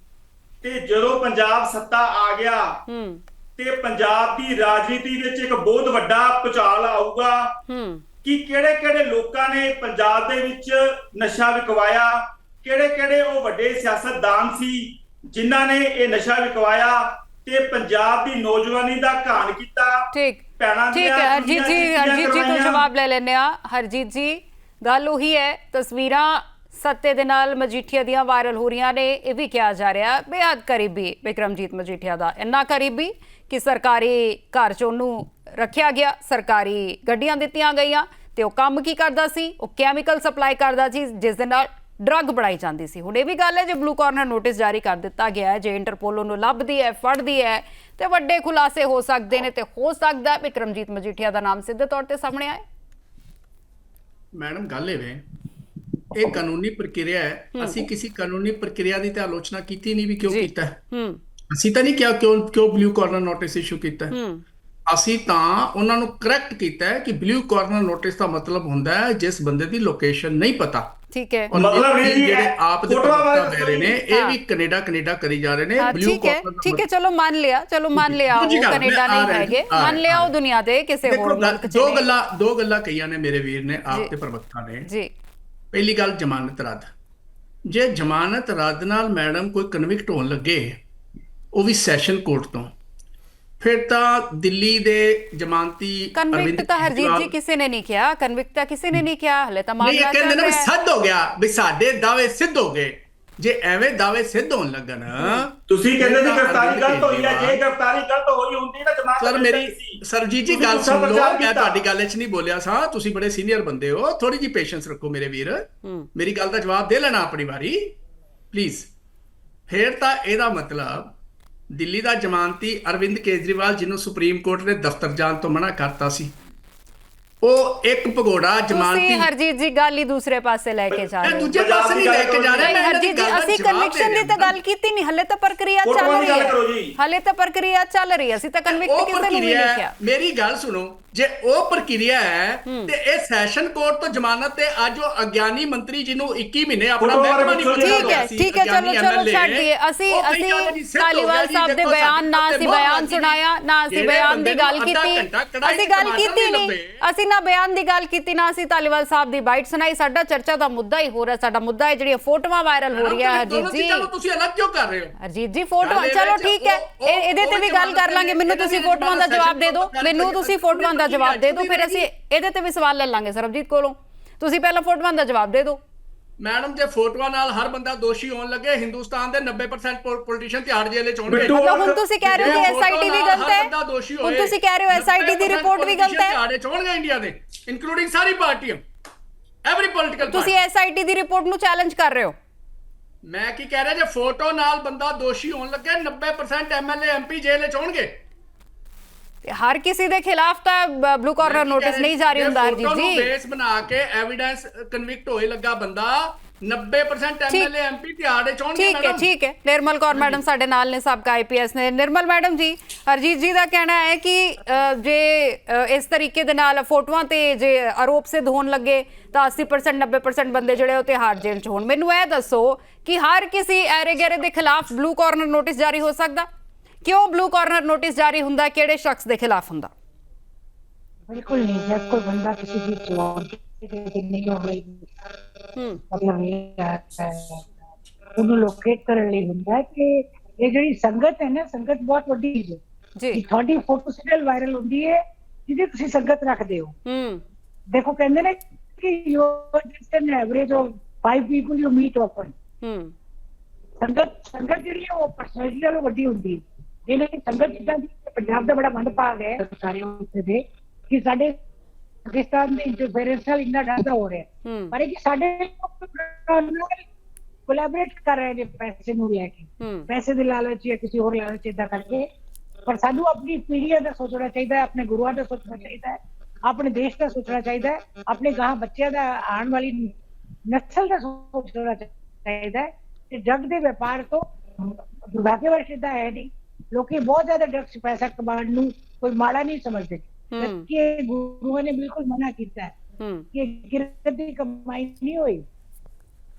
ਤੇ ਜਦੋਂ ਪੰਜਾਬ ਸੱਤਾ ਆ ਗਿਆ ਹੂੰ। ਤੇ ਪੰਜਾਬ ਦੀ ਰਾਜਨੀਤੀ ਵਿੱਚ ਇੱਕ ਬਹੁਤ ਵੱਡਾ ਭੁਚਾਲ ਆਊਗਾ। ਹੂੰ। ਕਿ ਕਿਹੜੇ-ਕਿਹੜੇ ਲੋਕਾਂ ਨੇ ਪੰਜਾਬ ਦੇ ਵਿੱਚ ਨਸ਼ਾ ਵਿਕਵਾਇਆ ਕਿਹੜੇ-ਕਿਹੜੇ ਉਹ ਵੱਡੇ ਸਿਆਸਤਦਾਨ ਸੀ ਜਿਨ੍ਹਾਂ ਨੇ ਇਹ ਨਸ਼ਾ ਵਿਕਵਾਇਆ ਤੇ ਪੰਜਾਬ ਦੀ ਨੌਜਵਾਨੀ ਦਾ ਘਾਣ ਕੀਤਾ। ਠੀਕ। ਠੀਕ ਹੈ ਹਰਜੀਤ ਜੀ ਹਰਜੀਤ ਜੀ ਤੋਂ। ਜਵਾਬ ਲੈ ਲੈਂਦੇ ਆ ਹਰਜੀਤ ਜੀ ਗੱਲ ਉਹੀ ਹੈ ਤਸਵੀਰਾਂ ਸੱਤੇ ਦੇ ਨਾਲ ਮਜੀਠੀਆ ਦੀਆਂ ਵਾਇਰਲ ਹੋ ਰਹੀਆਂ ਨੇ, ਇਹ ਵੀ ਕਿਹਾ ਜਾ ਰਿਹਾ, ਬੇਹੱਦ ਕਰੀਬੀ ਵਿਕਰਮਜੀਤ ਮਜੀਠੀਆ ਦਾ, ਇੰਨਾ ਕਰੀਬੀ ਕਿ ਸਰਕਾਰੀ ਘਰ ਚ ਉਹਨੂੰ ਰੱਖਿਆ ਗਿਆ, ਸਰਕਾਰੀ ਗੱਡੀਆਂ ਦਿੱਤੀਆਂ ਗਈਆਂ ਤੇ ਉਹ ਕੰਮ ਕੀ ਕਰਦਾ ਸੀ? ਉਹ ਕੈਮੀਕਲ ਸਪਲਾਈ ਕਰਦਾ ਸੀ, ਜਿਸ ਦੇ ਨਾਲ ਡਰੱਗ ਬਣਾਈ ਜਾਂਦੀ ਸੀ। ਹੁਣ ਇਹ ਵੀ ਗੱਲ ਹੈ, ਜੇ ਬਲੂ ਕਾਰਨਰ ਨੋਟਿਸ ਜਾਰੀ ਕਰ ਦਿੱਤਾ ਗਿਆ ਹੈ, ਜੇ ਇੰਟਰਪੋਲ ਉਹਨੂੰ ਲੱਭਦੀ ਹੈ, ਫੜਦੀ ਹੈ, ਤੇ ਵੱਡੇ ਖੁਲਾਸੇ ਹੋ ਸਕਦੇ ਨੇ ਤੇ ਹੋ ਸਕਦਾ ਹੈ, ਵਿਕਰਮਜੀਤ ਮਜੀਠੀਆ ਦਾ ਨਾਮ ਸਿੱਧੇ ਤੌਰ ਤੇ ਸਾਹਮਣੇ ਆਏ। ਮੈਡਮ, ਗੱਲ ਇਹ ਵੇ ਇਹ ਕਾਨੂੰਨੀ ਪ੍ਰਕਿਰਿਆ ਹੈ। ਅਸੀਂ ਕਿਸੇ ਕਾਨੂੰਨੀ ਪ੍ਰਕਿਰਿਆ ਦੀ ਤਾਂ ਆਲੋਚਨਾ ਕੀਤੀ ਨਹੀਂ ਵੀ ਕਿਉਂ। ਕੀਤਾ। ਅਸੀਂ ਤਾਂ ਨਹੀਂ ਕਿਹਾ ਕਿਉਂ ਕਿਉਂ ਬਲੂ ਕਾਰਨਰ ਨੋਟਿਸ ਇਸ਼ੂ ਕੀਤਾ। ਅਸੀਂ ਤਾਂ ਉਹਨਾਂ ਨੂੰ ਕਰੈਕਟ ਕੀਤਾ ਹੈ ਕਿ ਬਲੂ ਕਾਰਨਰ ਨੋਟਿਸ ਦਾ ਮਤਲਬ ਹੁੰਦਾ ਹੈ ਜਿਸ ਬੰਦੇ ਦੀ ਲੋਕੇਸ਼ਨ ਨਹੀਂ ਪਤਾ। ਠੀਕ ਹੈ। ਮਤਲਬ ਜੀ, ਜਿਹੜੇ ਆਪ ਦੇ ਫੋਟੋਆਂ ਦੇ ਰਹੇ ਨੇ ਇਹ। ਵੀ ਕੈਨੇਡਾ ਕੈਨੇਡਾ ਕਰੀ ਜਾ ਰਹੇ ਨੇ ਬਲੂ ਠੀਕ ਹੈ ਕਾਰਨਰ ਠੀਕ ਹੈ ਚਲੋ ਮੰਨ ਲਿਆ ਚਲੋ ਮੰਨ ਲਿਆ ਉਹ ਕੈਨੇਡਾ ਨਹੀਂ ਹੈਗੇ। ਮੰਨ ਲਿਆ ਉਹ ਦੁਨੀਆ ਦੇ ਕਿਸੇ ਹੋਰ ਮੁਲਕ ਚ ਦੋ ਨੇ। ਗੱਲਾਂ ਦੋ ਗੱਲਾਂ ਕਹੀਆਂ ਨੇ ਮੇਰੇ ਵੀਰ ਨੇ। ਆਪ ਤੇ ਪ੍ਰਵਕਤਾ ਨੇ। ਜੀ। ਪਹਿਲੀ ਗੱਲ ਜ਼ਮਾਨਤ ਰੱਦ। ਜੇ ਜ਼ਮਾਨਤ ਰੱਦ ਨਾਲ ਮੈਡਮ ਕੋਈ ਕਨਵਿਕਟ ਹੋਣ ਲੱਗੇ ਉਹ ਵੀ ਸੈਸ਼ਨ ਕੋਰਟ ਤੋਂ। ਫਿਰ ਤਾਂ ਦਿੱਲੀ ਦੇ ਜ਼ਮਾਨਤੀ ਕਨਵਿਕਟ ਤਾਂ ਹਰਜੀਤ ਜੀ ਕਿਸੇ ਨੇ ਨਹੀਂ ਕਿਹਾ। ਕਨਵਿਕਟ ਤਾਂ ਕਿਸੇ ਨੇ ਨਹੀਂ ਕਿਹਾ। ਹਲੇ ਤਾਂ ਮਾਮਲਾ ਚੱਲ ਰਿਹਾ ਹੈ। ਸਿੱਧ ਹੋ ਗਿਆ ਵੀ ਸਾਡੇ ਦਾਅਵੇ ਸਿੱਧ ਹੋ ਗਏ। ਜੇ ਐਵੇਂ ਦਾਅਵੇ ਸਿੱਧ ਹੋਣ ਲੱਗਣ ਤੁਸੀਂ ਕਹਿੰਦੇ ਸੀ ਗ੍ਰਿਫਤਾਰੀ ਗਲਤ ਹੋਈ ਹੈ ਜੇ ਗ੍ਰਿਫਤਾਰੀ ਗਲਤ ਹੋਈ ਹੁੰਦੀ ਤਾਂ ਜਮਾਤ ਸਰ ਮੇਰੀ ਸਰਜੀਤ ਜੀ ਗੱਲ ਸੁਣ ਲਓ ਮੈਂ। ਤੁਹਾਡੀ ਗੱਲ 'ਚ ਨਹੀਂ ਬੋਲਿਆ ਸਾਂ। ਤੁਸੀਂ ਬੜੇ ਸੀਨੀਅਰ ਬੰਦੇ ਹੋ। ਥੋੜੀ ਜੀ ਪੇਸ਼ੈਂਸ ਰੱਖੋ ਮੇਰੇ ਵੀਰ। ਮੇਰੀ ਗੱਲ ਦਾ ਜਵਾਬ ਦੇ ਲੈਣਾ ਆਪਣੀ ਵਾਰੀ। ਪਲੀਜ਼ ਫੇਰ ਤਾਂ ਇਹਦਾ ਮਤਲਬ ਦਿੱਲੀ ਦਾ ਜ਼ਮਾਨਤੀ ਅਰਵਿੰਦ ਕੇਜਰੀਵਾਲ ਜਿਹਨੂੰ ਸੁਪਰੀਮ ਕੋਰਟ ਨੇ ਦਫ਼ਤਰ ਜਾਣ ਤੋਂ ਮਨਾ ਕਰਤਾ ਸੀ। ਉਹ ਇੱਕ ਜ਼ਮਾਨਤੀ ਤੁਸੀਂ ਹਰਜੀਤ ਜੀ ਗੱਲ ਹੀ ਦੂਸਰੇ ਪਾਸੇ ਲੈ ਕੇ ਜਾ ਰਹੇ ਹੋ। ਦੂਜੇ ਪਾਸੇ ਨਹੀਂ ਲੈ ਕੇ ਜਾ ਰਿਹਾ ਮੈਂ ਇਹਨਾਂ ਦੀ ਹਰਜੀਤ ਜੀ ਗੱਲ ਅਸੀਂ ਕਨਵਿਕਸ਼ਨ ਦੀ ਤਾਂ। ਗੱਲ ਕੀਤੀ ਨਹੀਂ ਹਲੇ ਤਾਂ ਪ੍ਰਕਿਰਿਆ ਚੱਲ ਰਹੀ ਹੈ। ਜੀ। ਹਲੇ ਤਾਂ ਪ੍ਰਕਿਰਿਆ ਚੱਲ ਰਹੀ ਹੈ। ਅਸੀਂ ਤਾਂ ਕਨਵਿਕਟ ਕਿਸੇ ਨੂੰ ਨਹੀਂ ਕਿਹਾ ਮੇਰੀ ਗੱਲ ਸੁਣੋ ਜੇ ਉਹ ਪ੍ਰਕਿਰਿਆ ਹੈ ਤੇ ਇਹ ਸੈਸ਼ਨ ਕੋਰਟ ਤੋਂ ਜ਼ਮਾਨਤ ਤੇ ਅੱਜ ਉਹ ਅਗਿਆਨੀ ਮੰਤਰੀ ਜਿਹਨੂੰ 21 ਮਹੀਨੇ ਆਪਣਾ ਮਹਿਕਮਾ ਨਹੀਂ ਪਤਾ ਠੀਕ ਹੈ ਠੀਕ ਹੈ ਚਲੋ ਚਲੋ ਛੱਡ ਦਈਏ ਅਸੀਂ ਅਸੀਂ ਜੀ, ਜੀ, ਸਾਹਿਬ ਦੇ ਬਿਆਨ ਨਾ ਅਸੀਂ ਬਿਆਨ ਜੀ। ਸੁਣਾਇਆ ਨਾ ਅਸੀਂ ਬਿਆਨ ਦੀ ਨੂੰ ਗੱਲ ਕੀਤੀ। ਅਸੀਂ ਗੱਲ ਕੀਤੀ ਨਹੀਂ। ਅਸੀਂ ਨਾ ਬਿਆਨ ਦੀ ਗੱਲ ਕੀਤੀ ਨਾ ਅਸੀਂ ਧਾਲੀਵਾਲ ਸਾਹਿਬ ਦੀ ਬਾਈਟ ਸੁਣਾਈ। ਸਾਡਾ ਚਰਚਾ ਦਾ ਮੁੱਦਾ ਹੀ ਹੋ। ਰਿਹਾ ਸਾਡਾ ਮੁੱਦਾ ਹੈ ਜਿਹੜੀਆਂ ਫੋਟੋਆਂ ਵਾਇਰਲ ਹੋ ਰਹੀਆਂ ਹਰਜੀਤ ਜੀ। ਨੂੰ ਤੁਸੀਂ ਅਲੱਗ ਕਿਉਂ ਕਰ ਰਹੇ ਹੋ? ਹਰਜੀਤ ਜੀ ਫੋਟੋ ਚਲੋ ਠੀਕ ਹੈ। ਇਹਦੇ ਤੇ ਵੀ ਗੱਲ ਕਰ ਲਾਂਗੇ। ਮੈਨੂੰ ਤੁਸੀਂ ਫੋਟੋਆਂ ਦਾ ਜਵਾਬ ਦੇ ਦਿਓ। ਮੈਨੂੰ ਤੁਸੀਂ ਫੋਟੋਆਂ ਦਾ ਜਵਾਬ ਦੇ ਦਿਓ। ਫਿਰ ਅਸੀਂ ਇਹਦੇ ਤੇ ਵੀ ਸਵਾਲ ਲੈ ਲਾਂਗੇ ਸਰਬਜੀਤ ਕੋਲੋਂ। ਤੁਸੀਂ ਪਹਿਲਾਂ ਫੋਟੋਆਂ ਦਾ ਜਵਾਬ ਦੇ ਦਿਓ। ਮੈਡਮ ਜੇ ਫੋਟੋਆਂ ਨਾਲ ਹਰ ਬੰਦਾ ਦੋਸ਼ੀ ਹੋਣ ਲੱਗੇ ਹਿੰਦੁਸਤਾਨ ਦੇ 90% ਪੋਲੀਟੀਸ਼ੀਅਨ ਤਿਹਾੜ ਜੇਲ੍ਹ ਚ ਹੋਣਗੇ। ਮਤਲਬ ਹੁਣ ਤੁਸੀਂ ਕਹਿ ਰਹੇ ਹੋ ਕਿ ਐਸਆਈਟੀ ਵੀ ਗਲਤ ਹੈ। ਹੁਣ ਤੁਸੀਂ ਕਹਿ ਰਹੇ ਹੋ ਐਸਆਈਟੀ ਦੀ ਰਿਪੋਰਟ ਵੀ ਗਲਤ ਹੈ। ਤਿਹਾੜੇ ਚ ਹੋਣਗੇ ਇੰਡੀਆ ਦੇ ਇਨਕਲੂਡਿੰਗ ਸਾਰੀ ਪਾਰਟੀਆਂ। ਐਵਰੀ ਪੋਲੀਟੀਕਲ ਤੁਸੀਂ ਐਸਆਈਟੀ ਦੀ ਰਿਪੋਰਟ ਨੂੰ ਚੈਲੰਜ ਕਰ ਰਹੇ ਹੋ। ਮੈਂ ਕੀ ਕਹਿ ਰਿਹਾ ਜੇ ਫੋਟੋ ਨਾਲ ਬੰਦਾ ਦੋਸ਼ੀ ਹੋਣ ਲੱਗੇ 90% ਐਮਐਲਏ ਐਮਪੀ ਜੇਲ੍ਹ ਚ ਹੋਣਗੇ ਤੇ ਹਰ ਕਿਸੇ ਦੇ ਖਿਲਾਫ ਤਾਂ ਬਲੂ ਕਾਰਨਰ ਨੋਟਿਸ ਨਹੀਂ ਜਾਰੀ ਹੁੰਦਾ ਹਰਜੀਤ ਜੀ। ਬੇਸ ਬਣਾ ਕੇ ਐਵੀਡੈਂਸ ਕਨਵਿਕਟ ਹੋਏ ਲੱਗਾ ਬੰਦਾ 90% ਐਮਐਲਏ ਐਮਪੀ ਤਿਹਾੜੇ ਚੋਣਗੇ ਠੀਕ ਹੈ ਠੀਕ ਹੈ। ਨਿਰਮਲ ਕੌਰ ਮੈਡਮ ਸਾਡੇ ਨਾਲ ਨੇ ਸਾਬਕਾ ਆਈਪੀਐਸ ਨੇ। ਨਿਰਮਲ ਮੈਡਮ ਜੀ ਹਰਜੀਤ ਜੀ ਦਾ ਕਹਿਣਾ ਹੈ ਕਿ ਅ, ਜੇ ਅ, ਇਸ ਤਰੀਕੇ ਦੇ ਨਾਲ ਫੋਟੋਆਂ ਤੇ ਜੇ ਆਰੋਪ ਸਿੱਧ ਹੋਣ ਲੱਗੇ ਤਾਂ 80% 90% ਬੰਦੇ ਜਿਹੜੇ ਉਹ ਤਿਹਾੜ ਜੇਲ੍ਹ ਚ ਹੋਣ। ਮੈਨੂੰ ਇਹ ਦੱਸੋ ਕਿ ਹਰ ਕਿਸੇ ਐਰੇ ਗੈਰੇ ਦੇ ਖਿਲਾਫ ਬਲੂ ਕਾਰਨਰ ਨੋਟਿਸ ਜਾਰੀ ਹੋ ਸਕਦਾ? ਕਿਉਂ ਬਲੂ ਕਾਰਨਰ ਨੋਟਿਸ ਜਾਰੀ ਹੁੰਦਾ? ਕਿਹੜੇ ਸ਼ਖਸ ਦੇ ਖਿਲਾਫ ਹੁੰਦਾ? ਬਿਲਕੁਲ ਨਹੀਂ ਜਦ ਕੋਈ ਬੰਦਾ ਕਿਸੇ ਦੀ ਚੋਣ ਤੇ ਨਹੀਂ ਹੋ ਉਹਨੂੰ ਲੋਕੇਟ ਕਰਨ ਲਈ ਹੁੰਦਾ ਕਿ ਇਹ ਜਿਹੜੀ ਸੰਗਤ ਹੈ ਨਾ ਸੰਗਤ ਬਹੁਤ ਵੱਡੀ ਹੈ। ਜੀ। ਤੁਹਾਡੀ ਫੋਟੋ ਸਿੱਧਲ ਵਾਇਰਲ ਹੁੰਦੀ ਹੈ ਜਿਹਦੇ ਤੁਸੀਂ ਸੰਗਤ ਰੱਖਦੇ ਹੋ। ਹੂੰ। ਦੇਖੋ ਕਹਿੰਦੇ ਨੇ ਕਿ you just an average of 5 people you meet often ਹੂੰ। ਸੰਗਤ ਸੰਗਤ ਜਿਹੜੀ ਹੈ ਉਹ ਪਰਸਨੈਲਿਟੀ ਨਾਲੋਂ ਵੱਡੀ ਹੁੰਦੀ ਹੈ। ਜਿਹਨੇ ਕਿ ਸੰਗਤ ਜਿੱਦਾਂ ਦੀ ਪੰਜਾਬ ਦਾ ਬੜਾ ਮੰਦਭਾਗ ਹੈ ਸਾਰੇ ਉੱਤੇ ਦੇ ਕਿ ਸਾਡੇ ਪਾਕਿਸਤਾਨ ਦੇ ਇੰਟਰਫੇਰੈਂਸ ਨਾਲ ਇੰਨਾ ਡਰਦਾ ਹੋ ਰਿਹਾ ਪਰ ਇਹ ਕਿ ਸਾਡੇ ਕੋਲੈਬੋਰੇਟ ਕਰ ਰਹੇ ਨੇ ਪੈਸੇ ਨੂੰ ਲੈ ਕੇ। ਪੈਸੇ ਦੇ ਲਾਲਚ ਜਾਂ ਕਿਸੇ ਹੋਰ ਲਾਲਚ ਇਦਾਂ ਕਰਕੇ। ਪਰ ਸਾਨੂੰ ਆਪਣੀ ਪੀੜ੍ਹੀਆਂ ਦਾ ਸੋਚਣਾ ਚਾਹੀਦਾ ਹੈ ਆਪਣੇ ਗੁਰੂਆਂ ਦਾ ਸੋਚਣਾ ਚਾਹੀਦਾ ਹੈ ਆਪਣੇ ਦੇਸ਼ ਦਾ ਸੋਚਣਾ ਚਾਹੀਦਾ ਹੈ ਆਪਣੇ ਗਾਂ ਬੱਚਿਆਂ ਦਾ ਆਉਣ ਵਾਲੀ ਨਸਲ ਦਾ ਸੋਚਣਾ ਚਾਹੀਦਾ ਹੈ। ਕਿ ਡਰਗ ਦੇ ਵਪਾਰ ਤੋਂ ਦੁਰਭਾਗਿਆਵਸ਼ ਇਦਾਂ ਹੈ ਨਹੀਂ। ਲੋਕੀ ਬਹੁਤ ਜ਼ਿਆਦਾ ਡਰਗਸ ਪੈਸਾ ਕਮਾਉਣ ਨੂੰ ਕੋਈ ਮਾੜਾ ਨਹੀਂ ਸਮਝਦੇ। ਨੇ ਬਿਲਕੁਲ ਮਨਾ ਕੀਤਾ ਹੈ ਹੂੰ ਕਿ ਕਿਰਤ ਦੀ ਕਮਾਈ ਨਹੀਂ ਹੋਈ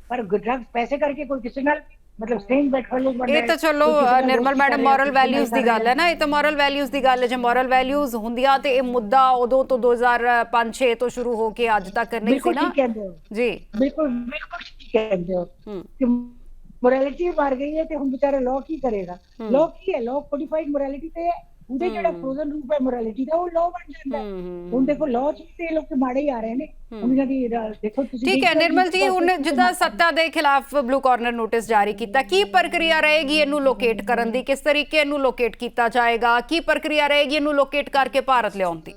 ਪਰ ਡਰਗਸ ਪੈਸੇ ਕਰਕੇ ਕੋਈ ਕਿਸੇ ਨਾਲ ਮਤਲਬ ਸੇਮ ਬੈਠ ਇਹ ਤਾਂ ਚਲੋ ਨਿਰਮਲ ਮੈਡਮ ਮੋਰਲ ਵੈਲਿਊਜ਼ ਦੀ ਗੱਲ ਹੈ ਨਾ ਇਹ ਤਾਂ ਮੋਰਲ ਵੈਲਿਊਜ਼ ਦੀ ਗੱਲ ਹੈ ਜੇ ਮੋਰਲ ਵੈਲਿਊਜ਼ ਹੁੰਦੀਆਂ ਤੇ ਇਹ ਮੁੱਦਾ ਉਦੋਂ ਤੋਂ 2005-6 ਤੋਂ ਸ਼ੁਰੂ ਹੋ ਕੇ ਅੱਜ ਤੱਕ ਨਹੀਂ ਸੀ ਨਾ ਜੀ ਬਿਲਕੁਲ ਬਿਲਕੁਲ ਠੀਕ ਕਹਿੰਦੇ ਹੋ ਕਿ ਮੋਰੈਲਿਟੀ ਮਰ ਗਈ ਹੈ ਤੇ ਹੁਣ ਵਿਚਾਰਾ ਲਾਅ ਕੀ ਕਰੇਗਾ ਲਾਅ ਕੀ ਹੈ ਲਾਅ ਕੋਡੀਫਾਈਡ ਮੋਰੈਲਿਟੀ ਤੇ। ਉਹਦੇ ਜਿਹੜਾ ਫਰੋਜ਼ਨ ਰੂਪ ਹੈ ਮੋਰੈਲਿਟੀ ਦਾ ਉਹ ਲਾਅ ਬਣ ਜਾਂਦਾ। ਹੁਣ ਦੇਖੋ ਲਾਅ ਚ ਤੇ ਲੋਕ ਮਾੜੇ ਹੀ ਆ ਰਹੇ ਨੇ। ਇਹਨਾਂ ਦੀ ਦੇਖੋ ਤੁਸੀਂ ਠੀਕ ਹੈ ਨਿਰਮਲ ਜੀ ਹੁਣ ਜਿੱਦਾਂ ਸੱਤਾ ਦੇ ਖਿਲਾਫ ਬਲੂ ਕਾਰਨਰ ਨੋਟਿਸ ਜਾਰੀ ਕੀਤਾ ਕੀ ਪ੍ਰਕਿਰਿਆ ਰਹੇਗੀ ਇਹਨੂੰ ਲੋਕੇਟ ਕਰਨ ਦੀ? ਕਿਸ ਤਰੀਕੇ ਇਹਨੂੰ ਲੋਕੇਟ ਕੀਤਾ ਜਾਏਗਾ? ਕੀ ਪ੍ਰਕਿਰਿਆ ਰਹੇਗੀ ਇਹਨੂੰ ਲੋਕੇਟ ਕਰਕੇ ਭਾਰਤ ਲਿਆਉਣ ਦੀ?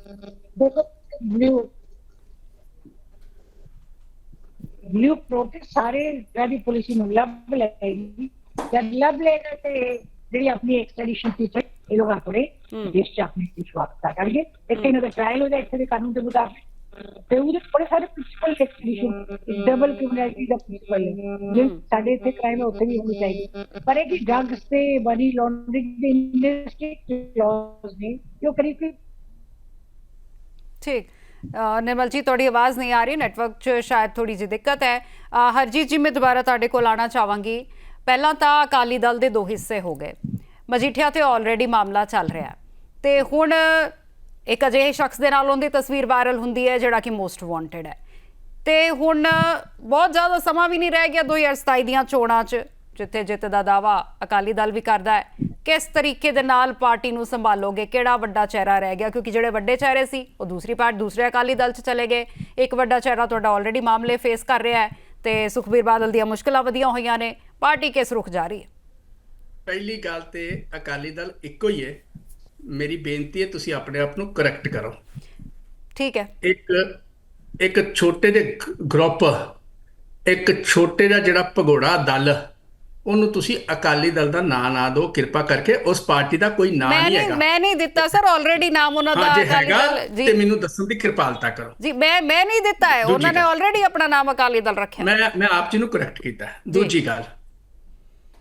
ਦੇਖੋ ਬਲੂ ਬਲੂ ਪ੍ਰੋਟੈਕਟ ਸਾਰੇ ਜਿਹੜੀ ਪੁਲਿਸ ਨੂੰ ਲੱਭ ਲੈਗੀ ਜਦ ਲੱਭ ਲੈਣਾ ਤੇ ਜਿਹੜੀ ਆਪਣੀ ਐਕਸਟ੍ਰੈਡੀਸ਼ਨ ਫੀਚਰ ਇਹ ਲੋਕ ਆਪਣੇ ਦੇਸ਼ ਚ ਆਪਣੀ ਵਿਸ਼ਵਾਸ ਕਰਨਗੇ ਇੱਥੇ ਇਹਨਾਂ ਦਾ ਟ੍ਰਾਇਲ ਹੋ ਇੱਥੇ ਦੇ ਕਾਨੂੰਨ ਦੇ ਮੁਤਾਬਿਕ। ਤੇ ਉਹਦੇ ਬੜੇ ਸਾਰੇ ਪ੍ਰਿੰਸੀਪਲ ਐਕਸਟ੍ਰੈਡੀਸ਼ਨ ਡਬਲ ਕ੍ਰਿਮੀਨੈਲਿਟੀ ਦਾ ਪ੍ਰਿੰਸੀਪਲ ਹੈ। ਜੇ ਸਾਡੇ ਇੱਥੇ ਕ੍ਰਾਈਮ ਹੈ ਉੱਥੇ ਵੀ ਹੋਣੀ ਚਾਹੀਦੀ। ਪਰ ਇਹ ਕਿ ਡਰੱਗਸ ਤੇ ਮਨੀ ਲਾਂਡਰਿੰਗ ਦੇ ਇੰਡਸਟਰੀ ਕਲੌਜ਼ ਨੇ ਜੋ ਕਰੀਬ ਠੀਕ। ਨਿਰਮਲ ਜੀ ਤੁਹਾਡੀ ਆਵਾਜ਼ ਨਹੀਂ ਆ ਰਹੀ ਨੈਟਵਰਕ 'ਚ ਸ਼ਾਇਦ ਥੋੜੀ ਜਿਹੀ ਦਿੱਕਤ ਹੈ। ਹਰਜੀਤ ਜੀ ਮੈਂ ਦੁਬਾਰਾ ਤੁਹਾਡੇ ਕੋਲ ਆਣਾ ਚਾਹਾਂਗੀ। ਪਹਿਲਾਂ ਤਾਂ ਅਕਾਲੀ ਦਲ ਦੇ ਦੋ ਹਿੱਸੇ ਹੋ ਗਏ। ਮਜੀਠੀਆ ਤੇ ਆਲਰੇਡੀ ਮਾਮਲਾ ਚੱਲ ਰਿਹਾ। ਹੈ ਤੇ ਹੁਣ ਇੱਕ ਅਜਿਹੇ ਸ਼ਖਸ ਦੇ ਨਾਲ ਉਹਦੀ ਤਸਵੀਰ ਵਾਇਰਲ ਹੁੰਦੀ ਹੈ, ਜਿਹੜਾ ਕਿ ਮੋਸਟ ਵਾਂਟਡ ਹੈ। ਤੇ ਹੁਣ ਬਹੁਤ ਜ਼ਿਆਦਾ ਸਮਾਂ ਵੀ ਨਹੀਂ ਰਹਿ ਗਿਆ 2027 ਦੀਆਂ ਚੋਣਾਂ 'ਚ, ਜਿੱਥੇ ਜਿੱਤ ਦਾ ਦਾਵਾ ਅਕਾਲੀ ਦਲ ਵੀ ਕਰਦਾ ਹੈ। ਕਿਸ ਤਰੀਕੇ ਦੇ ਨਾਲ ਪਾਰਟੀ ਨੂੰ ਸੰਭਾਲੋਗੇ, ਕਿਹੜਾ ਵੱਡਾ ਚਿਹਰਾ ਰਹਿ ਗਿਆ? ਕਿਉਂਕਿ ਜਿਹੜੇ ਵੱਡੇ ਚਿਹਰੇ ਸੀ, ਉਹ ਦੂਸਰੀ ਪਾਰਟ, ਦੂਸਰੇ ਅਕਾਲੀ ਦਲ 'ਚ ਚਲੇ ਗਏ। ਇੱਕ ਵੱਡਾ ਚਿਹਰਾ ਤੁਹਾਡਾ ਆਲਰੇਡੀ ਮਾਮਲੇ ਫੇਸ ਕਰ ਰਿਹਾ ਹੈ ਤੇ ਸੁਖਬੀਰ ਬਾਦਲ ਦੀਆਂ ਮੁਸ਼ਕਲਾਂ ਵਧੀਆਂ ਹੋਈਆਂ ਨੇ। ਪਾਰਟੀ ਕਿਸ ਰੁਖ ਜਾ ਰਹੀ ਹੈ? ਪਹਿਲੀ ਗੱਲ ਤੇ ਅਕਾਲੀ ਦਲ ਇੱਕੋ ਹੀ ਹੈ। ਮੇਰੀ ਬੇਨਤੀ ਹੈ ਤੁਸੀਂ ਆਪਣੇ ਆਪ ਨੂੰ ਕਰੈਕਟ ਕਰੋ। ਠੀਕ ਹੈ। ਇੱਕ ਇੱਕ ਛੋਟੇ ਜਿਹੇ ਗਰੁੱਪ ਇੱਕ ਛੋਟੇ ਜਿਹਾ ਜਿਹੜਾ ਭਗੋੜਾ ਦਲ ਉਹਨੂੰ ਤੁਸੀਂ ਅਕਾਲੀ ਦਲ ਦਾ ਨਾਂ ਨਾ ਦਿਓ ਕਿਰਪਾ ਕਰਕੇ ਉਸ ਪਾਰਟੀ ਦਾ ਕੋਈ ਨਾਂ ਨਹੀਂ ਹੈਗਾ। ਮੈਂ ਨਹੀਂ ਦਿੱਤਾ ਸਰ ਆਲਰੇਡੀ ਨਾਮ ਉਹਨਾਂ ਦਾ ਅਕਾਲੀ ਦਲ ਤੇ ਜੀ ਮੈਨੂੰ ਦੱਸਣ ਦੀ ਕਿਰਪਾਲਤਾ ਕਰੋ। ਜੀ ਮੈਂ ਮੈਂ ਨਹੀਂ ਦਿੱਤਾ ਹੈ ਉਹਨਾਂ ਨੇ। ਆਲਰੇਡੀ ਆਪਣਾ ਨਾਮ ਅਕਾਲੀ ਦਲ ਰੱਖਿਆ। ਮੈਂ ਮੈਂ ਆਪ ਜੀ ਨੂੰ ਕਰੈਕਟ ਕੀਤਾ। ਦੂਜੀ ਗੱਲ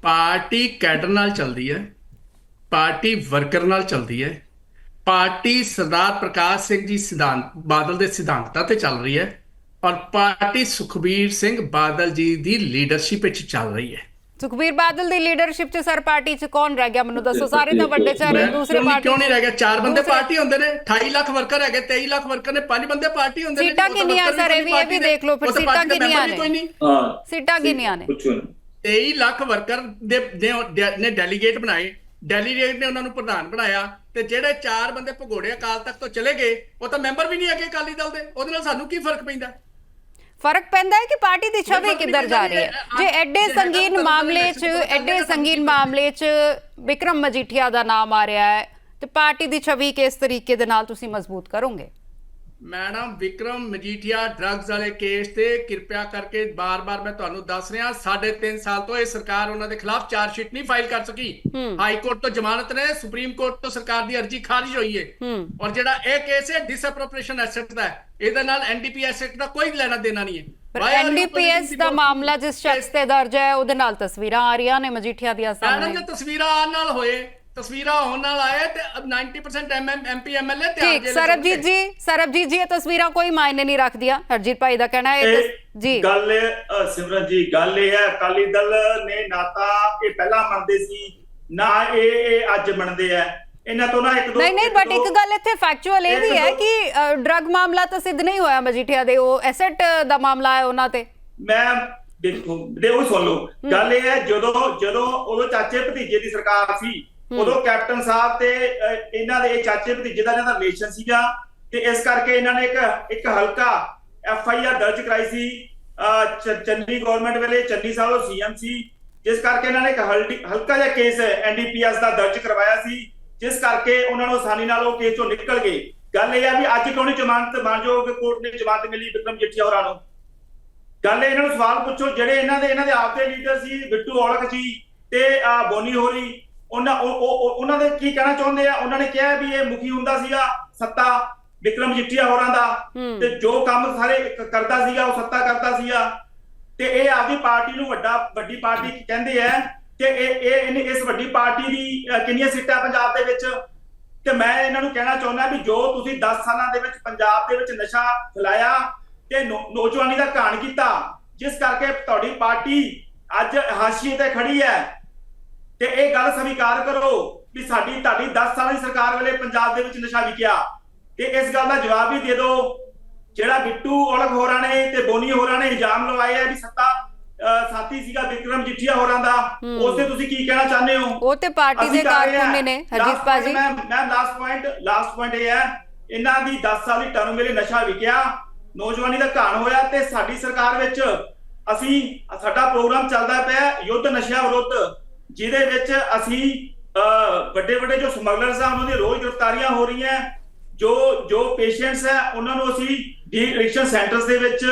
ਪਾਰਟੀ ਕੈਡਰ ਨਾਲ ਚੱਲਦੀ ਹੈ ਪਾਰਟੀ ਵਰਕਰ ਨਾਲ ਚੱਲਦੀ ਹੈ ਪਾਰਟੀ ਸਰਦਾਰ ਪ੍ਰਕਾਸ਼ ਸਿੰਘ ਜੀ ਸਿਧਾਂਤ ਬਾਦਲ ਦੇ ਸਿਧਾਂਤਾਂ ਤੇ ਚੱਲ ਰਹੀ ਹੈ ਔਰ ਪਾਰਟੀ ਸੁਖਬੀਰ ਸਿੰਘ ਬਾਦਲ ਜੀ ਦੀ ਲੀਡਰਸ਼ਿਪ ਵਿੱਚ ਚੱਲ ਰਹੀ ਹੈ। ਸੁਖਬੀਰ ਬਾਦਲ ਦੀ ਲੀਡਰਸ਼ਿਪ 'ਚ ਸਰ ਪਾਰਟੀ 'ਚ ਕੌਣ ਰਹਿ ਗਿਆ? ਮੈਨੂੰ ਦੱਸੋ ਸਾਰੇ ਤਾਂ ਵੱਡੇ ਚਿਹਰੇ ਮੈਂ ਦੂਸਰੇ ਪਾਰਟੀ ਕਿਉਂ ਨਹੀਂ ਰਹਿ ਗਿਆ? ਚਾਰ ਬੰਦੇ ਪਾਰਟੀ ਹੁੰਦੇ ਨੇ 28 ਲੱਖ ਵਰਕਰ ਹੈਗੇ 23 ਲੱਖ ਵਰਕਰ ਨੇ ਪੰਜ ਬੰਦੇ ਪਾਰਟੀ ਹੁੰਦੇ ਨੇ ਸੀਟਾਂ ਕਿੰਨੀਆਂ ਸਰ, ਇਹ ਵੀ- ਦੇਖ ਲਓ, ਫਿਰ ਸੀਟਾਂ ਕਿੰਨੀਆਂ ਨੇ? ਕੋਈ ਨਹੀਂ। ਹਾਂ ਸੀਟਾਂ ਕਿੰਨੀਆਂ ਨੇ? ਪੁੱਛੋ ਨਾ। 23 ਲੱਖ ਵਰਕਰ ਦੇ ਨੇ ਡੈਲੀਗੇਟ ਬਣਾਏ। ਡੈਲੀਗੇਟ ਨੇ ਉਹਨਾਂ ਨੂੰ ਪ੍ਰਧਾਨ ਬਣਾਇਆ ਤੇ ਜਿਹੜੇ ਚਾਰ ਬੰਦੇ ਭਗੋੜੇ ਅਕਾਲ ਤਖਤ ਤੋਂ ਚਲੇ ਗਏ ਉਹ ਤਾਂ ਮੈਂਬਰ ਵੀ ਨਹੀਂ ਹੈਗੇ ਅਕਾਲੀ ਦਲ ਦੇ। ਉਹਦੇ ਨਾਲ ਸਾਨੂੰ ਕੀ ਫ਼ਰਕ ਪੈਂਦਾ? ਫ਼ਰਕ ਪੈਂਦਾ ਹੈ ਕਿ ਪਾਰਟੀ ਦੀ ਛਵੀ ਕਿੱਧਰ ਜਾ ਰਹੀ ਹੈ? ਜੇ ਐਡੇ ਸੰਗੀਨ ਮਾਮਲੇ 'ਚ ਐਡੇ ਸੰਗੀਨ ਮਾਮਲੇ 'ਚ ਵਿਕਰਮ ਮਜੀਠੀਆ ਦਾ ਨਾਮ ਆ ਰਿਹਾ ਹੈ ਤੇ ਪਾਰਟੀ ਦੀ ਛਵੀ ਕਿਸ ਤਰੀਕੇ ਦੇ ਨਾਲ ਤੁਸੀਂ ਮਜ਼ਬੂਤ ਕਰੋਗੇ? ਮੈਡਮ ਵਿਕਰਮ ਮਜੀਠੀਆ ਡਰੱਗਸ ਵਾਲੇ ਕੇਸ ਤੇ ਕਿਰਪਾ ਕਰਕੇ ਬਾਰ-ਬਾਰ ਮੈਂ ਤੁਹਾਨੂੰ ਦੱਸ ਰਿਹਾ ਸਾਢੇ ਤਿੰਨ ਸਾਲ ਤੋਂ ਇਹ ਸਰਕਾਰ ਉਹਨਾਂ ਦੇ ਖਿਲਾਫ ਚਾਰਜ ਸ਼ੀਟ ਨਹੀਂ ਫਾਈਲ ਕਰ ਸਕੀ। ਹਾਈ ਕੋਰਟ ਤੋਂ ਜ਼ਮਾਨਤ ਨੇ ਸੁਪਰੀਮ ਕੋਰਟ ਤੋਂ ਸਰਕਾਰ ਦੀ ਅਰਜ਼ੀ ਖਾਰਜ ਹੋਈ ਹੈ। ਔਰ ਜਿਹੜਾ ਇਹ ਕੇਸ ਹੈ ਡਿਸਅਪਰੋਪਰੀਏਸ਼ਨ ਐਸੈਟ ਦਾ। ਇਹਦੇ ਨਾਲ ਐਨਡੀਪੀਐਸ ਐਕਟ ਦਾ ਕੋਈ ਲੈਣਾ ਦੇਣਾ ਨਹੀਂ ਹੈ। ਪਰ ਐਨਡੀਪੀਐਸ ਦਾ ਮਾਮਲਾ ਜਿਸ ਸ਼ਖਸ ਤੇ ਦਰਜ ਹੈ ਉਹਦੇ ਨਾਲ ਤਸਵੀਰਾਂ ਆ ਰਹੀਆਂ ਨੇ ਮਜੀਠੀਆ ਦੀਆਂ ਮੈਡਮ ਸਾਹਮਣੇ। ਜੇ ਤਸਵੀਰਾਂ ਆਉਣ ਨਾਲ ਹੋਏ ਤਸਵੀਰਾਂ ਹੋਣ ਨਾਲ ਆਏ ਤੇ 90% ਐਮਐਮ ਐਮਪੀ ਐਮਐਲਏ ਤੇ ਠੀਕ ਸਰਬਜੀਤ ਜੀ ਸਰਬਜੀਤ ਜੀ ਇਹ ਤਸਵੀਰਾਂ ਕੋਈ ਮਾਇਨੇ ਨਹੀਂ ਰੱਖਦੀਆਂ। ਹਰਜੀਤ ਭਾਈ ਦਾ ਕਹਿਣਾ ਹੈ ਜੀ। ਗੱਲ ਸਿਮਰਨ ਜੀ ਗੱਲ ਇਹ ਹੈ ਅਕਾਲੀ ਦਲ ਨੇ ਨਾ ਤਾਂ ਇਹ ਪਹਿਲਾਂ ਮੰਨਦੇ ਸੀ ਨਾ ਇਹ ਇਹ ਅੱਜ ਮੰਨਦੇ ਆ। ਇਹਨਾਂ ਤੋਂ ਨਾ ਇੱਕ ਦੋ ਨਹੀਂ ਨਹੀਂ ਬਟ ਇੱਕ ਗੱਲ ਇੱਥੇ ਫੈਕਚੁਅਲ ਇਹ ਵੀ ਹੈ ਕਿ ਡਰਗ ਮਾਮਲਾ ਤਾਂ ਸਿੱਧ ਨਹੀਂ ਹੋਇਆ ਮਜੀਠੀਆ ਦੇ ਉਹ ਐਸੈਟ ਦਾ ਮਾਮਲਾ ਹੈ ਉਹਨਾਂ ਤੇ। ਮੈਂ ਦੇਖੋ ਦੇ ਉਹ ਸੁਣ ਲਓ। ਗੱਲ ਇਹ ਹੈ ਜਦੋਂ ਜਦੋਂ ਉਦੋਂ ਚਾਚੇ ਭਤੀਜੇ ਦੀ ਸਰਕਾਰ ਸੀ ਉਦੋਂ ਕੈਪਟਨ ਸਾਹਿਬ ਤੇ ਇਹਨਾਂ ਦੇ ਚਾਚੇ ਭਤੀਜੇ ਦਾ ਇਹਨਾਂ ਦਾ ਰਿਲੇਸ਼ਨ ਸੀਗਾ ਤੇ ਇਸ ਕਰਕੇ ਇਹਨਾਂ ਨੇ ਇੱਕ ਇੱਕ ਹਲਕਾ ਐਫ ਆਈ ਆਰ ਦਰਜ ਕਰਾਈ ਸੀ। ਚੰਨੀ ਗਵਰਨਮੈਂਟ ਵੇਲੇ, ਚੰਨੀ ਸਾਹਿਬ ਉਹ ਸੀਐਮ ਸੀ। ਜਿਸ ਕਰਕੇ ਇਹਨਾਂ ਨੇ ਇੱਕ ਹਲਕਾ ਜਿਹਾ ਕੇਸ ਐਨਡੀਪੀਐਸ ਦਾ ਦਰਜ ਕਰਵਾਇਆ ਸੀ। ਜਿਸ ਕਰਕੇ ਉਹਨਾਂ ਨੂੰ ਆਸਾਨੀ ਨਾਲ ਉਹ ਕੇਸ ਚੋਂ ਨਿਕਲ ਗਏ। ਗੱਲ ਇਹ ਆ ਵੀ ਅੱਜ ਕਿਉਂ ਨਹੀਂ ਜ਼ਮਾਨਤ ਮਾਨਯੋਗ ਕੋਰਟ ਨੇ ਜ਼ਮਾਨਤ ਮਿਲੀ ਵਿਕਰਮ ਜੱਟੀਆ ਹੋਰਾਂ ਨੂੰ? ਗੱਲ ਇਹਨਾਂ ਨੂੰ ਸਵਾਲ ਪੁੱਛੋ, ਜਿਹੜੇ ਇਹਨਾਂ ਦੇ ਇਹਨਾਂ ਦੇ ਆਪਦੇ ਲੀਡਰ ਸੀ, ਬਿੱਟੂ ਔਲਖ ਜੀ ਤੇ ਬੋਨੀ ਹੋਰੀ। ਉਹਨਾਂ ਉਹ- ਉਹ- ਉਹ- ਉਹਨਾਂ ਦੇ ਕੀ ਕਹਿਣਾ ਚਾਹੁੰਦੇ ਆ? ਉਹਨਾਂ ਨੇ ਕਿਹਾ ਵੀ ਇਹ ਮੁਖੀ ਹੁੰਦਾ ਸੀਗਾ ਸੱਤਾ ਵਿਕਰਮ ਜੱਟੀਆ ਹੋਰਾਂ ਦਾ। ਤੇ ਜੋ ਕੰਮ ਸਾਰੇ ਕਰਦਾ ਸੀਗਾ ਉਹ ਸੱਤਾ ਕਰਦਾ ਸੀਗਾ। ਤੇ ਇਹ ਆਪਦੀ ਪਾਰਟੀ ਨੂੰ ਵੱਡਾ ਵੱਡੀ ਪਾਰਟੀ ਕਹਿੰਦੇ ਆ ਕਿ ਇਹ ਇਹ ਇਹਨੇ- ਇਸ ਵੱਡੀ ਪਾਰਟੀ ਦੀ ਕਿੰਨੀਆਂ ਸੀਟਾਂ ਪੰਜਾਬ ਦੇ ਵਿੱਚ। ਤੇ ਮੈਂ ਇਹਨਾਂ ਨੂੰ ਕਹਿਣਾ ਚਾਹੁੰਦਾ ਵੀ ਜੋ ਤੁਸੀਂ 10 ਸਾਲਾਂ ਦੇ ਵਿੱਚ ਪੰਜਾਬ ਦੇ ਵਿੱਚ ਨਸ਼ਾ ਫੈਲਾਇਆ ਤੇ ਨੌਜਵਾਨੀ ਦਾ ਘਾਣ ਕੀਤਾ ਜਿਸ ਕਰਕੇ ਤੁਹਾਡੀ ਪਾਰਟੀ ਅੱਜ ਹਾਸ਼ੀਏ ਤੇ ਖੜੀ ਹੈ। ਤੇ ਇਹ ਗੱਲ ਸਵੀਕਾਰ ਕਰੋ ਵੀ ਸਾਡੀ ਤੁਹਾਡੀ 10 ਸਾਲਾਂ ਦੀ ਸਰਕਾਰ ਵੇਲੇ ਪੰਜਾਬ ਦੇ ਵਿੱਚ ਨਸ਼ਾ ਵਿਕਿਆ। ਤੇ ਇਸ ਗੱਲ ਦਾ ਜਵਾਬ ਵੀ ਦੇ ਦਿਓ। ਜਿਹੜਾ ਬਿੱਟੂ ਔਲਖ ਹੋਰਾਂ ਨੇ ਤੇ ਬੋਨੀ ਹੋਰਾਂ ਨੇ ਇਲਜ਼ਾਮ ਲਵਾਏ ਆ ਵੀ ਸੱਤਾ ਸਾਥੀ ਸੀਗਾ ਵਿਕਰਮ ਜਿੱਠੀਆ ਹੋਰਾਂ ਦਾ। ਉਸ ਤੇ ਤੁਸੀਂ ਕੀ ਕਹਿਣਾ ਚਾਹੁੰਦੇ ਹੋ? ਉਹ ਤੇ ਪਾਰਟੀ ਦੇ। ਕਾਰਕੁਨ ਨੇ ਹਰਜੀਤ ਭਾਜੀ। ਮੈਂ ਮੈਂ ਲਾਸਟ ਪੁਆਇੰਟ ਲਾਸਟ ਪੁਆਇੰਟ ਇਹ ਹੈ ਇਹਨਾਂ ਦੀ 10 ਸਾਲ ਦੀ ਟਰਮ ਵੇਲੇ ਨਸ਼ਾ ਵਿਕਿਆ। ਨੌਜਵਾਨੀ ਦਾ ਘਾਣ ਹੋਇਆ ਤੇ ਸਾਡੀ ਸਰਕਾਰ ਵਿੱਚ ਅਸੀਂ ਸਾਡਾ ਪ੍ਰੋਗਰਾਮ ਚੱਲਦਾ ਪਿਆ ਯੁੱਧ ਨਸ਼ਾ ਵਿਰੁੱਧ। ਜਿਹਦੇ ਵਿੱਚ ਅਸੀਂ ਵੱਡੇ ਵੱਡੇ ਜੋ ਸਮਗਲਰਸ ਆ, ਉਹਨਾਂ ਦੀ ਰੋਜ਼ ਗ੍ਰਿਫਤਾਰੀਆਂ ਹੋ ਰਹੀਆਂ ਜੋ ਜੋ ਪੇਸ਼ੈਂਟਸ ਹੈ ਉਹਨਾਂ ਨੂੰ ਅਸੀਂ ਡੀ ਐਡਿਕਸ਼ਨ ਸੈਂਟਰਸ ਦੇ ਵਿੱਚ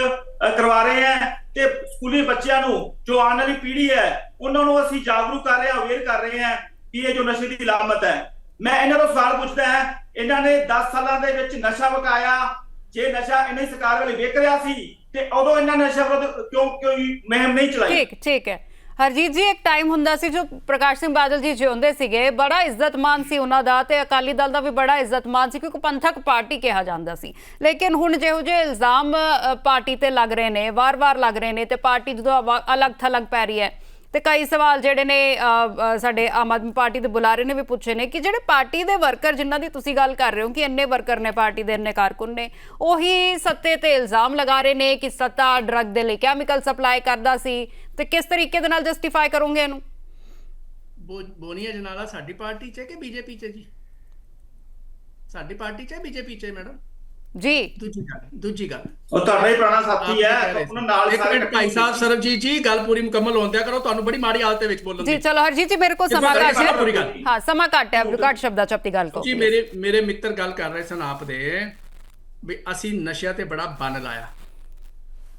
ਕਰਵਾ ਰਹੇ ਹਾਂ ਤੇ ਸਕੂਲੀ ਬੱਚਿਆਂ ਨੂੰ, ਜੋ ਆਉਣ ਵਾਲੀ ਪੀੜ੍ਹੀ ਹੈ ਉਹਨਾਂ ਨੂੰ ਅਸੀਂ ਜਾਗਰੂਕ ਕਰ ਰਹੇ ਹਾਂ ਅਵੇਅਰ ਕਰ ਰਹੇ ਹਾਂ ਕਿ ਇਹ ਜੋ ਨਸ਼ੇ ਦੀ ਲਾਮਤ ਹੈ ਮੈਂ ਇਹਨਾਂ ਤੋਂ ਸਵਾਲ ਪੁੱਛਦਾ ਹਾਂ ਇਹਨਾਂ ਨੇ 10 ਸਾਲਾਂ ਦੇ ਵਿੱਚ ਨਸ਼ਾ ਵਕਾਇਆ, ਜੇ ਨਸ਼ਾ ਇਹਨਾਂ ਦੀ ਸਰਕਾਰ ਵੇਲੇ ਵੇਖ ਰਿਹਾ ਸੀ, ਤੇ ਉਦੋਂ ਇਹਨਾਂ ਨੇ ਨਸ਼ਾ ਵਿਰੁੱਧ ਕਿਉਂ ਕੋਈ ਮੁਹਿੰਮ ਨਹੀਂ ਚਲਾਈ? ਠੀਕ ਠੀਕ ਹੈ ਹਰਜੀਤ ਜੀ, ਇੱਕ ਟਾਈਮ ਹੁੰਦਾ ਸੀ ਜੋ ਪ੍ਰਕਾਸ਼ ਸਿੰਘ ਬਾਦਲ ਜੀ ਜਿਉਂਦੇ ਸੀਗੇ, ਬੜਾ ਇੱਜ਼ਤਮਾਨ ਸੀ ਉਹਨਾਂ ਦਾ ਤੇ ਅਕਾਲੀ ਦਲ ਦਾ ਵੀ ਬੜਾ ਇੱਜ਼ਤਮਾਨ ਸੀ ਕਿਉਂਕਿ ਪੰਥਕ ਪਾਰਟੀ ਕਿਹਾ ਜਾਂਦਾ ਸੀ। ਲੇਕਿਨ ਹੁਣ ਜਿਹੋ ਜਿਹੇ ਇਲਜ਼ਾਮ ਪਾਰਟੀ ਤੇ ਲੱਗ ਰਹੇ ਨੇ, ਵਾਰ-ਵਾਰ ਲੱਗ ਰਹੇ ਨੇ ਤੇ ਪਾਰਟੀ ਜਦੋਂ ਅਵਾ- ਅਲੱਗ ਥਲੱਗ ਪੈ ਰਹੀ ਹੈ ਤੇ ਕਈ ਸਵਾਲ ਜਿਹੜੇ ਨੇ ਅ, ਅ, ਸਾਡੇ ਆਮ ਆਦਮੀ ਪਾਰਟੀ ਦੇ ਬੁਲਾਰੇ ਨੇ ਵੀ ਪੁੱਛੇ ਨੇ ਕਿ ਜਿਹੜੇ ਪਾਰਟੀ ਦੇ ਵਰਕਰ ਜਿਨ੍ਹਾਂ ਦੀ ਤੁਸੀਂ ਗੱਲ ਕਰ ਰਹੇ ਹੋ ਕਿ ਇੰਨੇ ਵਰਕਰ ਨੇ ਪਾਰਟੀ ਦੇ ਇੰਨੇ ਕਾਰਕੁਨ ਨੇ ਉਹੀ ਸੱਤੇ ਤੇ ਇਲਜ਼ਾਮ ਲਗਾ ਰਹੇ ਨੇ ਕਿ ਸੱਤਾ ਡਰੱਗ ਦੇ ਲਈ ਕੈਮੀਕਲ ਸਪਲਾਈ ਕਰਦਾ ਸੀ ਤੇ ਕਿਸ ਤਰੀਕੇ ਦੇ ਨਾਲ ਜਸਟੀਫਾਈ ਕਰੋਗੇ ਇਹਨੂੰ? ਬੋ- ਬੋਨੀਆ ਜਨਾਲਾ ਸਾਡੀ ਪਾਰਟੀ 'ਚ ਹੈ ਕਿ ਬੀਜੇਪੀ 'ਚ ਹੈ ਜੀ? ਸਾਡੀ ਪਾਰਟੀ 'ਚ ਹੈ ਬੀਜੇਪੀ 'ਚ ਹੈ ਮੈਡਮ। ਜੀ ਦੂਜੀ ਗੱਲ ਦੂਜੀ ਗੱਲ ਉਹ ਤੁਹਾਡਾ ਹੀ ਪੁਰਾਣਾ ਸਾਥੀ ਹੈ ਉਹਨਾਂ? ਨਾਲ ਇੱਕ ਸਾਰੇ ਮਿੰਟ ਭਾਈ ਸਾਹਿਬ ਸਰਬਜੀਤ ਜੀ ਗੱਲ ਪੂਰੀ ਮੁਕੰਮਲ ਹੋਣ ਦਿਆ ਕਰੋ ਤੁਹਾਨੂੰ ਬੜੀ ਮਾੜੀ ਹਾਲਤ ਦੇ ਵਿੱਚ ਬੋਲਣ ਜੀ ਦੀ ਚਲੋ ਹਰਜੀਤ ਜੀ ਮੇਰੇ ਕੋਲ ਇੱਕ ਸਮਾਂ ਘੱਟ ਇੱਕ ਹੈ। ਹਾਂ ਸਮਾਂ ਘੱਟ ਹੈ ਘੱਟ ਸ਼ਬਦਾਂ ਚ ਆਪਣੀ ਗੱਲ ਕਹੋ ਜੀ ਮੇਰੇ ਮੇਰੇ ਮਿੱਤਰ ਗੱਲ ਕਰ ਰਹੇ ਸਨ ਆਪ ਦੇ ਵੀ ਅਸੀਂ ਨਸ਼ਿਆਂ ਤੇ ਬੜਾ ਬੰਨ ਲਾਇਆ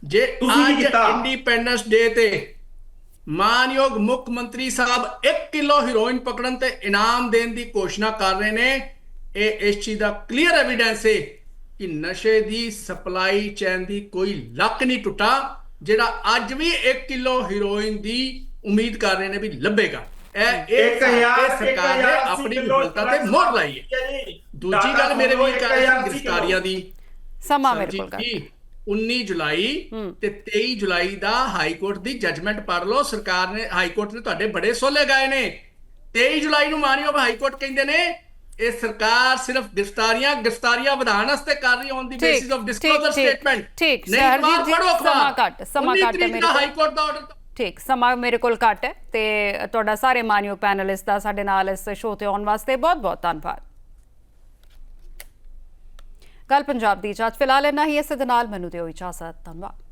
ਜੇ ਤੁਸੀਂ ਕੀ ਅੱਜ ਕੀਤਾ? ਇੰਡੀਪੈਂਡੈਂਸ ਡੇ ਤੇ ਮਾਨਯੋਗ ਮੁੱਖ ਮੰਤਰੀ ਸਾਹਿਬ 1 ਕਿਲੋ ਹੀਰੋਇਨ ਪਕੜਨ ਤੇ ਇਨਾਮ ਦੇਣ ਦੀ ਘੋਸ਼ਣਾ ਕਰ ਰਹੇ ਨੇ ਇਹ ਇਸ ਚੀਜ਼ ਦਾ ਕਲੀਅਰ ਐਵੀਡੈਂਸ ਹੈ ਕਿ ਨਸ਼ੇ ਦੀ ਸਪਲਾਈ ਚੈਨ ਦੀ ਕੋਈ ਲੱਕ ਨਹੀਂ ਟੁੱਟਾ ਜਿਹੜਾ ਅੱਜ ਵੀ 1 ਕਿਲੋ ਹੀਰੋਇਨ ਦੀ ਉਮੀਦ ਕਰ ਰਹੇ ਨੇ ਵੀ ਲੱਭੇਗਾ। ਇਹ ਇਹ ਸਰਕਾਰ ਨੇ ਆਪਣੀ ਵਿਫਲਤਾ ਤੇ ਮੋਹਰ ਲਾਈ ਹੈ। ਦੂਜੀ ਗੱਲ ਮੇਰੇ ਵੀ ਕਰ ਰਹੀ ਸੀ ਗ੍ਰਿਫਤਾਰੀਆਂ ਦੀ। ਸਮਾਂ ਮੇਰੇ ਕੋਲ ਘੱਟ ਜੀ 19 ਜੁਲਾਈ ਤੇ 23 ਜੁਲਾਈ ਦਾ ਹਾਈ ਕੋਰਟ ਦੀ ਜੱਜਮੈਂਟ ਪੜ ਲਓ। ਸਰਕਾਰ ਨੇ ਹਾਈ ਕੋਰਟ ਨੇ ਤੁਹਾਡੇ ਬੜੇ ਸੋਲੇ ਗਏ ਨੇ। 23 ਜੁਲਾਈ ਨੂੰ ਮਾਨਯੋਗ ਹਾਈ ਕੋਰਟ ਕਹਿੰਦੇ ਨੇ ਇਹ ਸਰਕਾਰ ਸਿਰਫ ਗ੍ਰਿਫਤਾਰੀਆਂ ਗ੍ਰਿਫਤਾਰੀਆਂ ਵਧਾਉਣ ਵਾਸਤੇ ਕਰ ਰਹੀ on the basis of disclosure statement ਠੀਕ, ਸਰਜੀਤ ਜੀ, ਸਮਾਂ ਘੱਟ, ਸਮਾਂ ਘੱਟ ਮੇਰੇ ਕੋਲ। ਹਾਈ ਕੋਰਟ ਦਾ ਆਰਡਰ ਠੀਕ ਸਮਾਂ ਮੇਰੇ ਕੋਲ ਘੱਟ ਹੈ ਤੇ ਤੁਹਾਡਾ ਸਾਰੇ ਮਾਨਯੋਗ ਪੈਨਲਿਸਟ ਦਾ ਸਾਡੇ ਨਾਲ ਇਸ ਸ਼ੋਅ ਤੇ ਆਉਣ ਵਾਸਤੇ ਬਹੁਤ ਬਹੁਤ ਧੰਨਵਾਦ। ਗੱਲ ਪੰਜਾਬ ਦੀ ਜਾਂਚ ਫਿਲਹਾਲ ਇੰਨਾ ਹੀ ਇਸੇ ਦੇ ਨਾਲ ਮੈਨੂੰ ਦਿਓ ਇਜਾਜ਼ਤ ਧੰਨਵਾਦ।